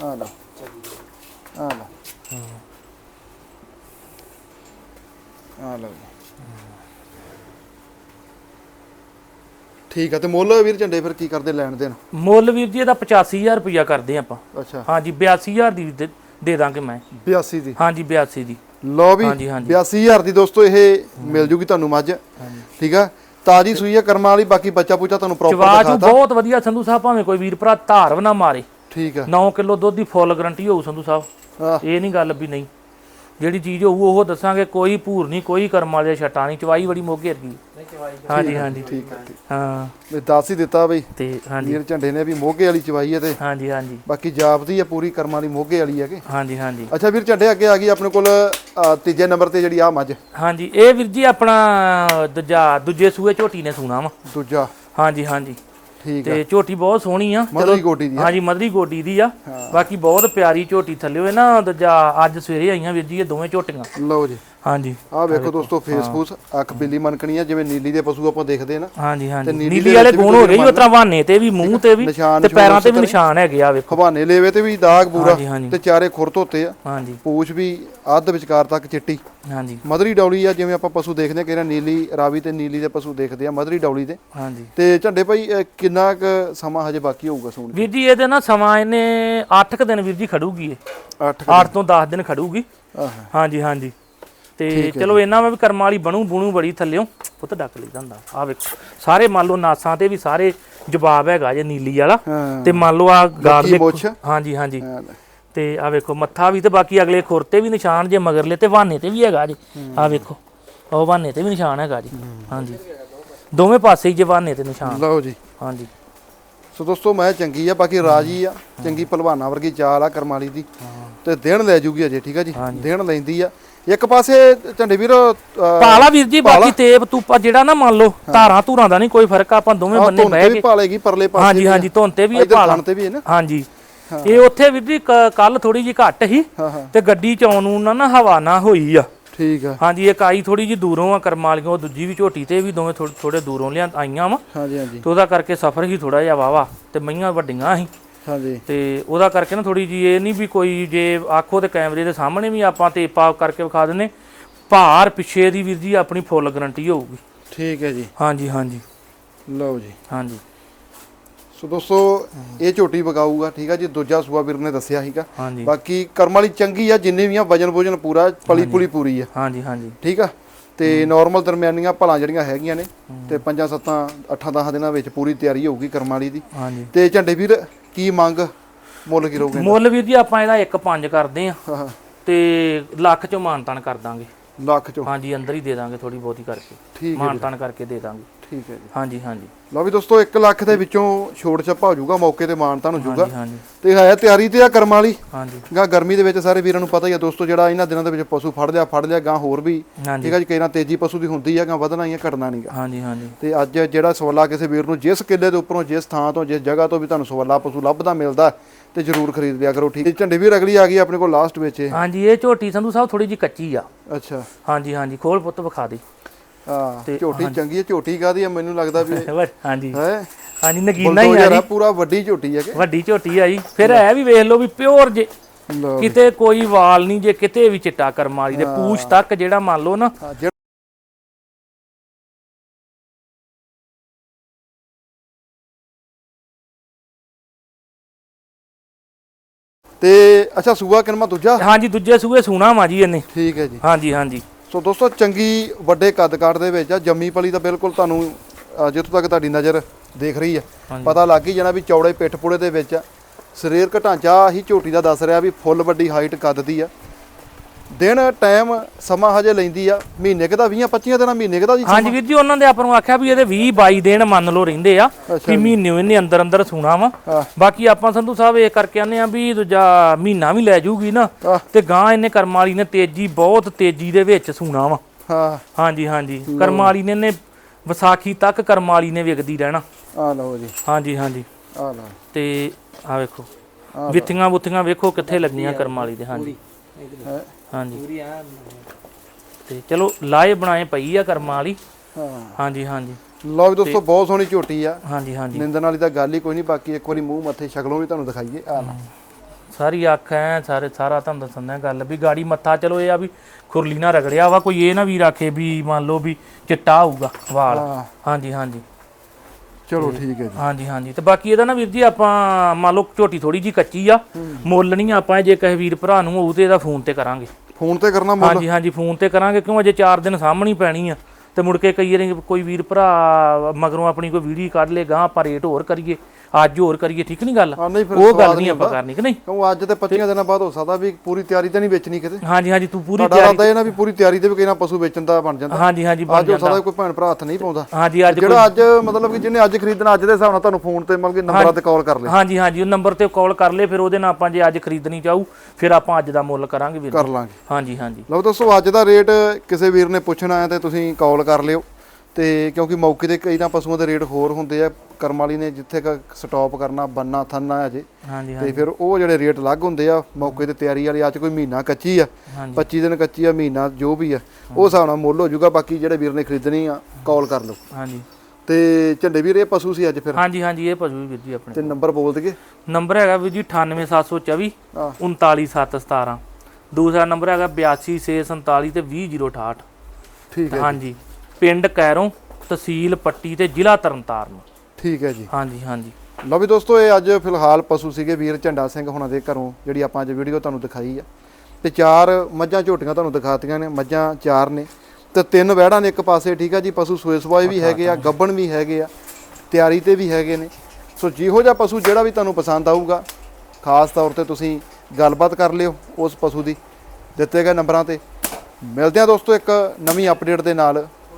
ਆ ਲਓ। ਆ ਲਓ। ਆ ਲਓ ਠੀਕ ਆ ਤੇ ਮੁੱਲ ਵੀਰ ਝੰਡੇ ਫਿਰ ਕੀ ਕਰਦੇ ਲੈਣ ਦੇਣ? ਮੁੱਲ ਵੀਰ ਜੀ ਇਹਦਾ 85000 ਰੁਪਇਆ ਕਰਦੇ ਆਪਾਂ। ਅੱਛਾ। ਹਾਂਜੀ 82000 ਦੀ ਦੇ- ਦੇ ਦਾਂਗੇ ਮੈਂ। 82 ਦੀ? ਹਾਂਜੀ 82 ਦੀ। ਲਓ ਵੀ ਹਾਂਜੀ, ਹਾਂਜੀ। 82000 ਦੀ ਦੋਸਤੋ ਇਹ ਮਿਲ ਜੂਗੀ ਤੁਹਾਨੂੰ ਮੱਝ। ਠੀਕ ਆ? ਤਾਜੀ ਸੂਈ ਆ ਕਰਮਾਂ ਵਾਲੀ ਬਾਕੀ ਬੱਚਾ ਪੁੱਚਾ ਤੁਹਾਨੂੰ ਪ੍ਰੋਪਰ ਚਵਾਜੂ ਦਿਖਾਤਾ। ਬਹੁਤ ਵਧੀਆ ਸੰਧੂ ਸਾਹਿਬ ਭਾਵੇਂ ਕੋਈ ਵੀਰ ਭਰਾ ਧਾਰ ਨਾ ਮਾਰੇ। ਠੀਕ ਆ। 9 ਕਿਲੋ ਦੁੱਧ ਦੀ ਫੁੱਲ ਗਰੰਟੀ ਹੋਊ ਸੰਧੂ ਸਾਹਿਬ। ਆਹ, ਇਹ ਨਹੀਂ ਗੱਲ ਵੀ ਨਹੀਂ। ਜਿਹੜੀ ਚੀਜ਼ ਹੋਊ ਉਹ ਦੱਸਾਂਗੇ ਕੋਈ ਭੂਰ ਨਹੀਂ ਕੋਈ ਕਰਮ ਵਾਲੇ ਛਟਾ ਨਹੀਂ ਚਵਾਈ ਬੜੀ ਮੋਗੇ ਵਰਗੀ ਹਾਂਜੀ ਹਾਂਜੀ। ਠੀਕ ਠੀਕ। ਹਾਂ। ਮੈਂ ਦੱਸ ਹੀ ਦਿੱਤਾ ਬਈ ਤੇ ਹਾਂਜੀ। ਵੀਰ ਝੰਡੇ ਨੇ ਵੀ ਮੋਗੇ ਵਾਲੀ ਚਵਾਈ ਹੈ ਤੇ ਹਾਂਜੀ ਹਾਂਜੀ। ਬਾਕੀ ਜਾਪਦੀ ਆ ਪੂਰੀ ਕਰਮਾਂ ਵਾਲੀ ਮੋਗੇ ਵਾਲੀ ਹੈਗੇ। ਹਾਂਜੀ ਹਾਂਜੀ। ਅੱਛਾ ਵੀਰ ਝੰਡੇ ਅੱਗੇ ਆ ਗਈ ਆਪਣੇ ਕੋਲ ਤੀਜੇ ਨੰਬਰ ਤੇ ਜਿਹੜੀ ਆ ਮੱਝ। ਹਾਂਜੀ ਇਹ ਵੀਰ ਜੀ ਆਪਣਾ ਦੂਜਾ ਦੂਜੇ ਸੂਏ ਝੋਟੀ ਨੇ ਸੂਣਾ ਵਾ। ਦੂਜਾ। ਹਾਂਜੀ ਹਾਂਜੀ। ਤੇ ਝੋਟੀ ਬਹੁਤ ਸੋਹਣੀ ਆ। ਮਦਰੀ ਗੋਡੀ ਦੀ। ਹਾਂਜੀ ਮਦਰੀ ਗੋਡੀ ਦੀ ਆ। ਬਾਕੀ ਬਹੁਤ ਪਿਆਰੀ ਝੋਟੀ ਥੱਲੇ ਹੋਏ ਨਾ ਦੂਜਾ ਅੱਜ ਸਵੇਰੇ ਆਈਆਂ ਵੀਰ ਜੀ ਇਹ ਦੋਵੇਂ ਝੋਟੀਆਂ। ਲਓ ਜੀ। ਹਾਂਜੀ। ਆਹ ਵੇਖੋ ਦੋਸਤੋ ਫੇਸਬੁੱਕ ਅੱਖ ਬਿੱਲੀ ਮਨਕਣੀ ਆ ਜਿਵੇਂ ਨੀਲੀ ਦੇ ਪਸ਼ੂ ਆਪਾਂ ਦੇਖਦੇ ਆ ਨਾ। ਹਾਂਜੀ ਹਾਂਜੀ। ਨੀਲੀ ਵਾਲੇ ਗੁਣ ਹੋ ਗਏ ਜੀ ਉਤਰਾ ਬਹਾਨੇ ਤੇ ਵੀ ਮੂੰਹ ਤੇ ਵੀ ਤੇ ਪੈਰਾਂ ਤੇ ਵੀ ਨਿਸ਼ਾਨ ਹੈਗੇ ਆ ਵੇਖੋ। ਹਵਾਨੇ ਲੇਵੇ ਤੇ ਵੀ ਦਾਗ ਪੂਰਾ ਤੇ ਚਾਰੇ ਖੁਰ ਧੋਤੇ ਆ। ਹਾਂਜੀ। ਪੂਛ ਵੀ ਅੱਧ ਵਿਚਕਾਰ ਤੱਕ ਚਿੱਟੀ। ਹਾਂਜੀ। ਮਦਰੀ ਡੌਲੀ ਆ ਜਿਵੇਂ ਆਪਾਂ ਪਸ਼ੂ ਦੇਖਦੇ ਆ ਕਿ ਨੀਲੀ ਰਾਵੀ ਤੇ ਨੀਲੀ ਦੇ ਪਸ਼ੂ ਦੇਖਦੇ ਆ ਮਦਰੀ ਡੌਲੀ ਦੇ। ਹਾਂਜੀ। ਤੇ ਝੰਡੇ ਭਾਈ ਕਿੰਨਾ ਕੁ ਸਮਾਂ ਹਜੇ ਬਾਕੀ ਹੋਊਗਾ ਸੂਣ ਵੀਰ ਜੀ ਇਹਦੇ ਨਾ ਸਮਾਂ ਇਹਨੇ 8 ਦਿਨ ਵੀਰ ਜੀ ਖੜੂਗੀ ਇਹ। 8 8 ਤੋਂ 10 ਦਿਨ ਖੜੂਗੀ। ਹਾਂਜੀ ਹਾਂਜੀ। ਤੇ ਚਲੋ ਇਹਨਾਂ ਮੈਂ ਵੀ ਕਰਮਾਂ ਵਾਲੀ ਬਣੂ ਬਣੂ ਬੜੀ ਥੱਲਿਓ ਪੁੱਤ ਡੱਕ ਲਈਦਾ ਹੁੰਦਾ ਆ ਵੇਖੋ ਸਾਰੇ ਮੰਨ ਲਓ ਨਾਸਾਂ ਤੇ ਵੀ ਸਾਰੇ ਜਵਾਬ ਹੈਗਾ ਜੇ ਨੀਲੀ ਵਾਲਾ। ਤੇ ਮੰਨ ਲਓ ਆ ਗਾਰ ਦੇ। ਹਾਂਜੀ ਹਾਂਜੀ। ਤੇ ਆ ਵੇਖੋ ਮੱਥਾ ਵੀ ਤੇ ਬਾਕੀ ਅਗਲੇ ਖੁਰ ਤੇ ਵੀ ਨਿਸ਼ਾਨ ਜੇ ਮਗਰਲੇ ਤੇ ਵਾਹਨੇ ਤੇ ਵੀ ਹੈਗਾ ਜੀ। ਆ ਵੇਖੋ ਉਹ ਵਾਹਨੇ ਤੇ ਵੀ ਨਿਸ਼ਾਨ ਹੈਗਾ ਜੀ। ਹਾਂਜੀ। ਦੋਵੇਂ ਪਾਸੇ ਹੀ ਜੇ ਵਾਹਨੇ ਤੇ ਨਿਸ਼ਾਨ। ਲਓ ਜੀ। ਹਾਂਜੀ। ਸੋ ਦੋਸਤੋ ਮੈਂ ਚੰਗੀ ਆ ਬਾਕੀ ਰਾਜੀ ਆ। ਚੰਗੀ ਪਹਿਲਵਾਨਾਂ ਵਰਗੀ ਚਾਲ ਆ ਕਰਮਾਲੀ ਦੀ। ਤੇ ਦਿਨ ਲੈ ਜੂਗੀ ਅਜੇ ਠੀਕ ਆ ਜੀ। ਦਿਨ ਲੈਂਦੀ ਆ। ਇੱਕ ਪਾਸੇ ਝੰਡੇ ਵੀਰ ਪਾਲਾ ਵੀਰ ਜੀ ਬਾਕੀ ਤੇਪ ਤੂਪਾ ਜਿਹੜਾ ਨਾ ਮੰਨ ਲਓ ਧਾਰਾਂ ਧੂਰਾਂ ਦਾ ਨਹੀਂ ਕੋਈ ਫ਼ਰਕ ਆਪਾਂ ਦੋਵੇਂ ਬੰਨੇ ਬਹਿ ਕੇ। ਪਾਲੇਗੀ ਪਰਲੇ ਪਾਸੇ ਹਾਂਜੀ ਹਾਂਜੀ ਧੁੰਨ ਤੇ ਵੀ ਪਾਲਾ। ਤੇ ਵੀ ਹੈ ਨਾ। ਹਾਂਜੀ। ਇਹ ਉੱਥੇ ਵੀਰ ਜੀ ਕੱਲ ਥੋੜੀ ਜੀ ਘੱਟ ਸੀ ਤੇ ਗੱਡੀ ਚ ਆਉਣ ਨੂੰ ਨਾ ਹਵਾ ਨਾ ਹੋਈ ਆ। ਠੀਕ ਆ। ਹਾਂਜੀ ਇੱਕ ਆਈ ਥੋੜੀ ਜੀ ਦੂਰੋਂ ਆ ਕਰਮ ਵਾਲੀਆਂ ਉਹ ਦੂਜੀ ਵੀ ਝੋਟੀ ਤੇ ਵੀ ਦੋਵੇਂ ਥੋੜੇ ਥੋੜੇ ਦੂਰੋਂ ਲਿਆ ਆਈਆਂ ਵਾ। ਹਾਂਜੀ ਹਾਂਜੀ। ਤੇ ਉਹਦਾ ਕਰਕੇ ਸਫ਼ਰ ਹੀ ਥੋੜਾ ਜਿਹਾ ਵਾਵਾ ਤੇ ਮਈਆਂ ਵੱਡੀਆਂ ਸੀ। ਹਾਂਜੀ। ਤੇ ਉਹਦਾ ਕਰਕੇ ਨਾ ਥੋੜੀ ਜੀ ਇਹ ਨਹੀਂ ਵੀ ਕੋਈ ਜੇ ਆਖੋ ਤੇ ਕੈਮਰੇ ਦੇ ਸਾਹਮਣੇ ਵੀ ਆਪਾਂ ਤੇ ਪਾ ਕਰਕੇ ਵਿਖਾ ਦਿੰਨੇ ਭਾਰ ਪਿੱਛੇ ਦੀ ਵੀਰ ਜੀ ਆਪਣੀ ਫੁੱਲ ਗਰੰਟੀ ਹੋਊਗੀ। ਠੀਕ ਹੈ ਜੀ। ਹਾਂਜੀ ਹਾਂਜੀ। ਲਓ ਜੀ। ਹਾਂਜੀ। ਸੋ ਦੋਸਤੋ ਇਹ ਝੋਟੀ ਵਗਾਊਗਾ ਠੀਕ ਆ ਜੀ? ਦੂਜਾ ਸੂਆ ਵੀਰ ਨੇ ਦੱਸਿਆ ਸੀਗਾ। ਹਾਂਜੀ। ਬਾਕੀ ਕਰਮ ਵਾਲੀ ਚੰਗੀ ਆ ਜਿੰਨੇ ਵੀ ਆ ਵਜਨ ਭੋਜਨ ਪੂਰਾ ਪਲੀ ਪੁਲੀ ਪੂਰੀ ਆ। ਹਾਂਜੀ ਹਾਂਜੀ। ਠੀਕ ਆ? ਤੇ ਨਾਰਮਲ ਦਰਮਿਆਨੀਆਂ ਭਲਾਂ ਜਿਹੜੀਆਂ ਹੈਗੀਆਂ ਨੇ ਤੇ ਪੰਜਾਂ ਸੱਤਾਂ ਅੱਠਾਂ 10 ਦਿਨਾਂ ਵਿੱਚ ਪੂਰੀ ਤਿਆਰੀ ਹੋਊਗੀ ਕਰਮ ਵਾਲੀ ਦੀ। ਹਾਂਜੀ। ਤੇ ਝੰਡੇ ਵੀਰ ਕੀ ਮੰਗ ਮੁੱਲ ਕੀ ਰਹੂਗੇ ਮੁੱਲ ਵੀਰ ਜੀ ਆਪਾਂ ਇਹਦਾ 1.5 ਕਰਦੇ ਆ ਤੇ ਲੱਖ ਚੋਂ ਮਾਨਤਾਨ ਕਰ ਦਾਂਗੇ। ਲੱਖ ਚੋਂ। ਹਾਂਜੀ ਅੰਦਰ ਹੀ ਦੇ ਦਾਂਗੇ ਥੋੜੀ ਬਹੁਤੀ ਕਰਕੇ। ਮਾਨਤਾਨ ਕਰਕੇ ਦੇ ਦਾਂਗੇ। ਠੀਕ ਹੈ ਜੀ। ਹਾਂਜੀ ਹਾਂਜੀ। ਲਓ ਵੀ ਦੋਸਤੋ 1 ਲੱਖ ਦੇ ਵਿੱਚੋਂ ਛੋਟ ਛੱਪਾ ਹੋ ਜਾਊਗਾ ਮੌਕੇ ਤੇ ਮਾਨਤਾਨ ਹੋ ਜਾਊਗਾ। ਹਾਂਜੀ ਤੇ ਹੈ ਤਿਆਰੀ ਤੇ ਆ ਕਰਮ ਵਾਲੀ। ਹਾਂਜੀ। ਗਾ ਗਰਮੀ ਦੇ ਵਿੱਚ ਸਾਰੇ ਵੀਰਾਂ ਨੂੰ ਪਤਾ ਹੀ ਆ ਦੋਸਤੋ ਜਿਹੜਾ ਇਹਨਾਂ ਦਿਨਾਂ ਦੇ ਵਿੱਚ ਪਸ਼ੂ ਫੜ ਲਿਆ ਫੜ ਲਿਆ ਗਾਂ ਹੋਰ ਵੀ। ਠੀਕ ਆ ਜੀ ਕਈ ਨਾ ਤੇਜ਼ੀ ਪਸ਼ੂ ਦੀ ਹੁੰਦੀ ਆ ਗਾਂ ਵਧਣਾ ਹੀ ਆ ਘਟਣਾ ਨਹੀਂਗਾ ਹਾਂਜੀ ਹਾਂਜੀ। ਤੇ ਅੱਜ ਜਿਹੜਾ ਸਵਾਲਾ ਕਿਸੇ ਵੀਰ ਨੂੰ ਜਿਸ ਕਿੱਲੇ ਦੇ ਉੱਪਰੋਂ ਜਿਸ ਥਾਂ ਤੋਂ ਜਿਸ ਜਗ੍ਹਾ ਤੋਂ ਵੀ ਤੁਹਾਨੂੰ ਸਵਾਲਾ ਪਸ਼ੂ ਲੱਭਦਾ ਮਿਲਦਾ ਤੇ ਜਰੂਰ ਖਰੀਦ ਲਿਆ ਕਰੋ ਠੀਕ। ਹੈ ਝੰਡੇ ਵੀਰ ਅਗਲੀ ਆ ਗਈ ਆਪਣੇ ਕੋਲ ਲਾਸਟ ਵਿੱਚ। ਹਾਂਜੀ ਇਹ ਝੋਟੀ ਸੰਧੂ ਸਾਹਿਬ ਥੋੜੀ ਜੀ ਕੱਚੀ ਆ। ਅੱਛਾ। ਹਾਂਜੀ ਹਾਂਜੀ ਖੋਲ ਪੁੱਤ ਵਿਖਾ ਦੇ। ਹਾਂ ਝੋਟੀ ਚੰਗੀ ਹੈ ਝੋਟੀ ਕਾਦੀ ਆ ਮੈਨੂੰ ਲੱਗਦਾ ਵੀ ਹਾਂਜੀ। ਹੈ? ਹਾਂਜੀ ਨਗੀਨਾ ਹੀ ਆ ਜੀ। ਪੂਰਾ ਵੱਡੀ ਝੋਟੀ ਹੈ ਕਿ? ਵੱਡੀ ਝੋਟੀ ਆ ਜੀ। ਫਿਰ ਇਹ ਵੀ ਵੇਖ ਲਓ ਵੀ ਪਿਓਰ ਜੇ। ਕਿਤੇ ਕੋਈ ਵਾਲ ਨਹੀਂ ਜੇ ਕਿਤੇ ਵੀ ਚਿੱਟਾ ਕਰਮ ਵਾਲੀ ਦੇ ਪੂਛ ਤੱਕ ਜਿਹੜਾ ਮੰਨ ਲਓ ਨਾ। ਹਾਂ, ਤੇ ਅੱਛਾ ਸੂਆ ਕਿਨਮਾ ਦੂਜਾ? ਹਾਂਜੀ ਦੂਜੇ ਸੂਏ ਸੂਣਾ ਵਾ ਜੀ ਇਹਨੇ। ਠੀਕ ਹੈ ਜੀ। ਹਾਂਜੀ ਹਾਂਜੀ। ਸੋ ਦੋਸਤੋ ਚੰਗੀ ਵੱਡੇ ਕੱਦ ਕਾਠ ਦੇ ਵਿੱਚ ਆ ਜੰਮੀ ਪਲੀ ਤਾਂ ਬਿਲਕੁਲ ਤੁਹਾਨੂੰ ਅ, ਜਿੱਥੋਂ ਤੱਕ ਤੁਹਾਡੀ ਨਜ਼ਰ ਦੇਖ ਰਹੀ ਹਾਂਜੀ। ਪਤਾ ਲੱਗ ਹੀ ਜਾਣਾ ਵੀ ਚੌੜੇ ਪਿੱਠ ਪੁੜੇ ਦੇ ਵਿੱਚ ਆ। ਸਰੀਰਕ ਢਾਂਚਾ ਹੀ ਝੋਟੀ ਦਾ ਦੱਸ ਰਿਹਾ ਵੀ ਫੁੱਲ ਵੱਡੀ ਹਾਈਟ ਕੱਦ ਦੀ ਆ ਦਿਨ ਟਾਈਮ ਸਮਾਂ ਹਜੇ ਲੈਂਦੀ ਆ ਮਹੀਨੇ ਕੁ ਦਾ 20 25 ਦਿਨਾਂ ਮਹੀਨੇ ਕੁ ਦਾ ਜੀ ਹਾਂਜੀ ਵੀਰ ਜੀ ਉਹਨਾਂ ਦੇ ਆਪਾਂ ਨੂੰ ਆਖਿਆ ਵੀ ਇਹਦੇ 20 22 ਦਿਨ ਮੰਨ ਲਓ ਰਹਿੰਦੇ ਆ ਕਿ ਮਹੀਨੇ ਇਹਨੇ ਅੰਦਰ ਅੰਦਰ ਸੂਣਾ ਵਾ। ਬਾਕੀ ਆਪਾਂ ਸੰਧੂ ਸਾਹਿਬ ਇਹ ਕਰਕੇ ਆਨੇ ਆ ਵੀ ਦੂਜਾ ਮਹੀਨਾ ਵੀ ਲੈ ਜਾਊਗੀ ਨਾ। ਤੇ ਗਾਂ ਇਹਨੇ ਕਰਮ ਵਾਲੀ ਨੇ ਤੇਜ਼ੀ ਬਹੁਤ ਤੇਜ਼ੀ ਦੇ ਵਿੱਚ ਸੂਣਾ ਵਾ। ਹਾਂ। ਹਾਂਜੀ ਹਾਂਜੀ। ਕਰਮ ਵਾਲੀ ਨੇ ਨੇ ਵਿਸਾਖੀ ਤੱਕ ਕਰਮ ਵਾਲੀ ਨੇ ਵਿਕਦੀ ਰਹਿਣਾ। ਆ ਲਓ ਜੀ। ਹਾਂਜੀ ਹਾਂਜੀ। ਆ ਲਓ। ਤੇ ਆ ਵੇਖੋ ਵਿਥੀਆਂ ਬੁੱਥੀਆਂ ਵੇਖੋ ਕਿੱਥੇ ਲੱਗੀਆਂ ਕਰਮ ਵਾਲੀ ਦੇ ਹਾਂਜੀ। ਹਾਂਜੀ। ਤੇ ਚਲੋ ਲਾਏ ਬਣਾਏ ਪਈ ਆ ਕਰਮ ਵਾਲੀ। ਹਾਂ। ਹਾਂਜੀ ਹਾਂਜੀ। ਲਓ ਵੀ ਦੋਸਤੋ ਬਹੁਤ ਸੋਹਣੀ ਝੋਟੀ ਆ। ਹਾਂਜੀ ਹਾਂਜੀ। ਨਿੰਦਣ ਵਾਲੀ ਤਾਂ ਗੱਲ ਹੀ ਕੋਈ ਨਹੀਂ ਬਾਕੀ ਇੱਕ ਵਾਰੀ ਮੂੰਹ ਮੱਥੇ ਸ਼ਕਲੋਂ ਵੀ ਤੁਹਾਨੂੰ ਦਿਖਾਈਏ। ਆ ਲਓ। ਸਾਰੀ ਅੱਖ ਐ ਸਾਰੇ ਸਾਰਾ ਤੁਹਾਨੂੰ ਦੱਸਣਾ ਗੱਲ ਵੀ ਗਾੜੀ ਮੱਥਾ ਚਲੋ ਇਹ ਆ ਵੀ ਖੁਰਲੀ ਨਾਲ ਰਗੜਿਆ ਵਾ ਕੋਈ ਇਹ ਨਾ ਵੀ ਰੱਖੇ ਵੀ ਮੰਨ ਲਓ ਵੀ ਚਿੱਟਾ ਹੋਊਗਾ ਵਾਲ। ਹਾਂਜੀ ਹਾਂਜੀ। ਚਲੋ ਠੀਕ ਹੈ ਜੀ। ਹਾਂਜੀ ਹਾਂਜੀ। ਤੇ ਬਾਕੀ ਇਹਦਾ ਨਾ ਵੀਰ ਜੀ ਆਪਾਂ ਮੰਨ ਲਓ ਝੋਟੀ ਥੋੜੀ ਜੀ ਕੱਚੀ ਆ ਮੁੱਲ ਨਹੀਂ ਆਪਾਂ ਜੇ ਕਿਸੇ ਵੀਰ ਭਰਾ ਨੂੰ ਹੋਊ ਤੇ ਇਹਦਾ ਫੋਨ ਤੇ ਕਰਾਂਗੇ। ਫੋਨ ਤੇ ਕਰਨਾ ਮੁੱਲ? ਹਾਂਜੀ ਹਾਂਜੀ ਫੋਨ ਤੇ ਕਰਾਂਗੇ ਕਿਉਂ ਅਜੇ 4 ਦਿਨ ਸਾਹਮਣੀ ਪੈਣੀ ਆ। ਤੇ ਮੁੜ ਕੇ ਕਈ ਵਾਰੀ ਕੋਈ ਵੀਰ ਭਰਾ ਮਗਰੋਂ ਆਪਣੀ ਕੋਈ ਵੀਡੀਓ ਕੱਢ ਲੇ ਗਾਂ ਆਪਾਂ ਰੇਟ ਹੋਰ ਕਰੀਏ। ਅੱਜ ਹੋਰ ਕਰੀਏ ਠੀਕ ਨਹੀਂ ਗੱਲ? ਹਾਂ ਉਹ ਗੱਲ ਨਹੀਂ ਆਪਾਂ। ਕਰਨੀ ਕਿ ਨਹੀਂ? ਕਿਉਂ ਅੱਜ ਤੇ 25 ਦਿਨਾਂ ਬਾਅਦ ਹੋ ਸਕਦਾ ਵੀ ਪੂਰੀ ਤਿਆਰੀ ਤਾਂ ਨਹੀਂ ਵੇਚਣੀ ਕਿਤੇ। ਹਾਂਜੀ ਹਾਂਜੀ ਤੂੰ ਪੂਰੀ ਤਿਆਰੀ ਇਰਾਦਾ ਇਹ ਨਾ ਵੀ ਪੂਰੀ ਤਿਆਰੀ ਤੇ ਵੀ ਕਿਹਨਾਂ ਪਸ਼ੂ ਵੇਚਣ ਦਾ ਬਣ ਜਾਂਦਾ। ਹਾਂਜੀ ਹਾਂਜੀ ਬਣ ਅੱਜ ਹੋ ਜਾਂਦਾ। ਸਕਦਾ ਕੋਈ ਭੈਣ ਭਰਾ ਹੱਥ ਨਹੀਂ ਪਾਉਂਦਾ। ਹਾਂਜੀ ਅੱਜ ਜਿਹੜਾ ਅੱਜ ਮਤਲਬ ਕਿ ਜਿਹਨੇ ਅੱਜ ਖਰੀਦਣਾ ਅੱਜ ਦੇ ਹਿਸਾਬ ਨਾਲ ਤੁਹਾਨੂੰ ਫੋਨ ਤੇ ਮਤਲਬ ਕਿ ਨੰਬਰਾਂ ਤੇ ਕਾਲ ਕਰ ਲੈ ਹਾਂਜੀ ਹਾਂਜੀ ਉਹ ਨੰਬਰ ਤੇ ਕਾਲ ਕਰ ਲੈ ਫਿਰ ਉਹਦੇ ਨਾਲ ਆਪਾਂ ਜੇ ਅੱਜ ਖਰੀਦਣੀ ਚਾਹੂ ਫਿਰ ਆਪਾਂ ਅੱਜ ਦਾ ਮੁੱਲ ਕਰਾਂਗੇ ਵੀਰ ਕਰ ਲਾਂਗੇ। ਹਾਂਜੀ ਹਾਂਜੀ। ਲਓ ਦੋਸਤੋ ਅੱਜ ਦਾ ਰੇਟ ਕਿਸੇ ਵੀਰ ਨੇ ਪੁੱਛਣਾ ਆਇਆ ਤੇ ਤੁਸੀਂ ਕਾਲ ਕਰ ਲਿਓ। ਤੇ ਕਿਉਂਕਿ ਮੌਕੇ ਤੇ ਕਈ ਨਾ ਪਸ਼ੂਆਂ ਦੇ ਰੇਟ ਹੋਰ ਹੁੰਦੇ ਆ ਕਰਮ ਵਾਲੀ ਨੇ ਜਿੱਥੇ ਸਟਾਪ ਕਰਨਾ ਬੰਨਾ ਥੰਨਾ ਅਜੇ ਹਾਂਜੀ ਤੇ ਫਿਰ ਉਹ ਜਿਹੜੇ ਰੇਟ ਅਲੱਗ ਹੁੰਦੇ ਆ ਮੌਕੇ ਤੇ ਤਿਆਰੀ ਵਾਲੀ ਅੱਜ ਕੋਈ ਮਹੀਨਾ ਕੱਚੀ ਆ ਹਾਂਜੀ। 25 ਦਿਨ ਕੱਚੀ ਆ ਮਹੀਨਾ ਜੋ ਵੀ ਆ ਉਹ ਹਿਸਾਬ ਨਾਲ ਮੁੱਲ ਹੋ ਜਾਊਗਾ ਬਾਕੀ ਜਿਹੜੇ ਵੀਰ ਨੇ ਖਰੀਦਣੀ ਆ ਕਾਲ ਕਰ ਲਓ। ਹਾਂਜੀ। ਤੇ ਝੰਡੇ ਵੀਰ ਇਹ ਪਸ਼ੂ ਸੀ ਅੱਜ ਫਿਰ? ਹਾਂਜੀ ਹਾਂਜੀ ਇਹ ਭਜੂ ਵੀਰ ਜੀ ਆਪਣੇ ਤੇ ਨੰਬਰ ਬੋਲ ਦਈਏ? ਨੰਬਰ ਹੈਗਾ ਵੀਰ ਜੀ 98724 ਹਾਂ। 39717 ਦੂਸਰਾ ਨੰਬਰ ਹੈਗਾ 82647 ਤੇ 20068 ਠੀਕ ਹੈ ਹਾਂਜੀ। ਪਿੰਡ ਕੈਰੋਂ ਤਹਿਸੀਲ ਪੱਟੀ ਤੇ ਜ਼ਿਲ੍ਹਾ ਤਰਨਤਾਰਨ। ਠੀਕ ਹੈ ਜੀ। ਹਾਂਜੀ ਹਾਂਜੀ। ਲਓ ਵੀ ਦੋਸਤੋ ਇਹ ਅੱਜ ਫਿਲਹਾਲ ਪਸ਼ੂ ਸੀਗੇ ਵੀਰ ਝੰਡਾ ਸਿੰਘ ਹੁਣਾਂ ਦੇ ਘਰੋਂ ਜਿਹੜੀ ਆਪਾਂ ਅੱਜ ਵੀਡੀਓ ਤੁਹਾਨੂੰ ਦਿਖਾਈ ਆ। ਤੇ ਚਾਰ ਮੱਝਾਂ ਝੋਟੀਆਂ ਤੁਹਾਨੂੰ ਦਿਖਾਤੀਆਂ ਨੇ ਮੱਝਾਂ ਚਾਰ ਨੇ। ਤੇ ਤਿੰਨ ਵਹਿੜਾਂ ਨੇ ਇੱਕ ਪਾਸੇ ਠੀਕ ਆ ਜੀ। ਪਸ਼ੂ ਸੋਏ ਸਵਾਏ ਵੀ ਹੈਗੇ ਆ ਗੱਬਣ ਵੀ ਹੈਗੇ ਆ ਤਿਆਰੀ ਤੇ ਵੀ ਹੈਗੇ ਨੇ। ਸੋ ਜਿਹੋ ਜਿਹਾ ਪਸ਼ੂ ਜਿਹੜਾ ਵੀ ਤੁਹਾਨੂੰ ਪਸੰਦ ਆਊਗਾ ਖਾਸ ਤੌਰ ਤੇ ਤੁਸੀਂ ਗੱਲਬਾਤ ਕਰ ਲਿਓ ਉਸ ਪਸ਼ੂ ਦੀ। ਦਿੱਤੇ ਗਏ ਨੰਬਰਾਂ ਤੇ। ਮਿਲਦੇ ਆ ਦੋਸਤੋ ਇੱਕ ਨਵੀਂ ਅਪਡੇਟ ਦੇ ਨਾਲ।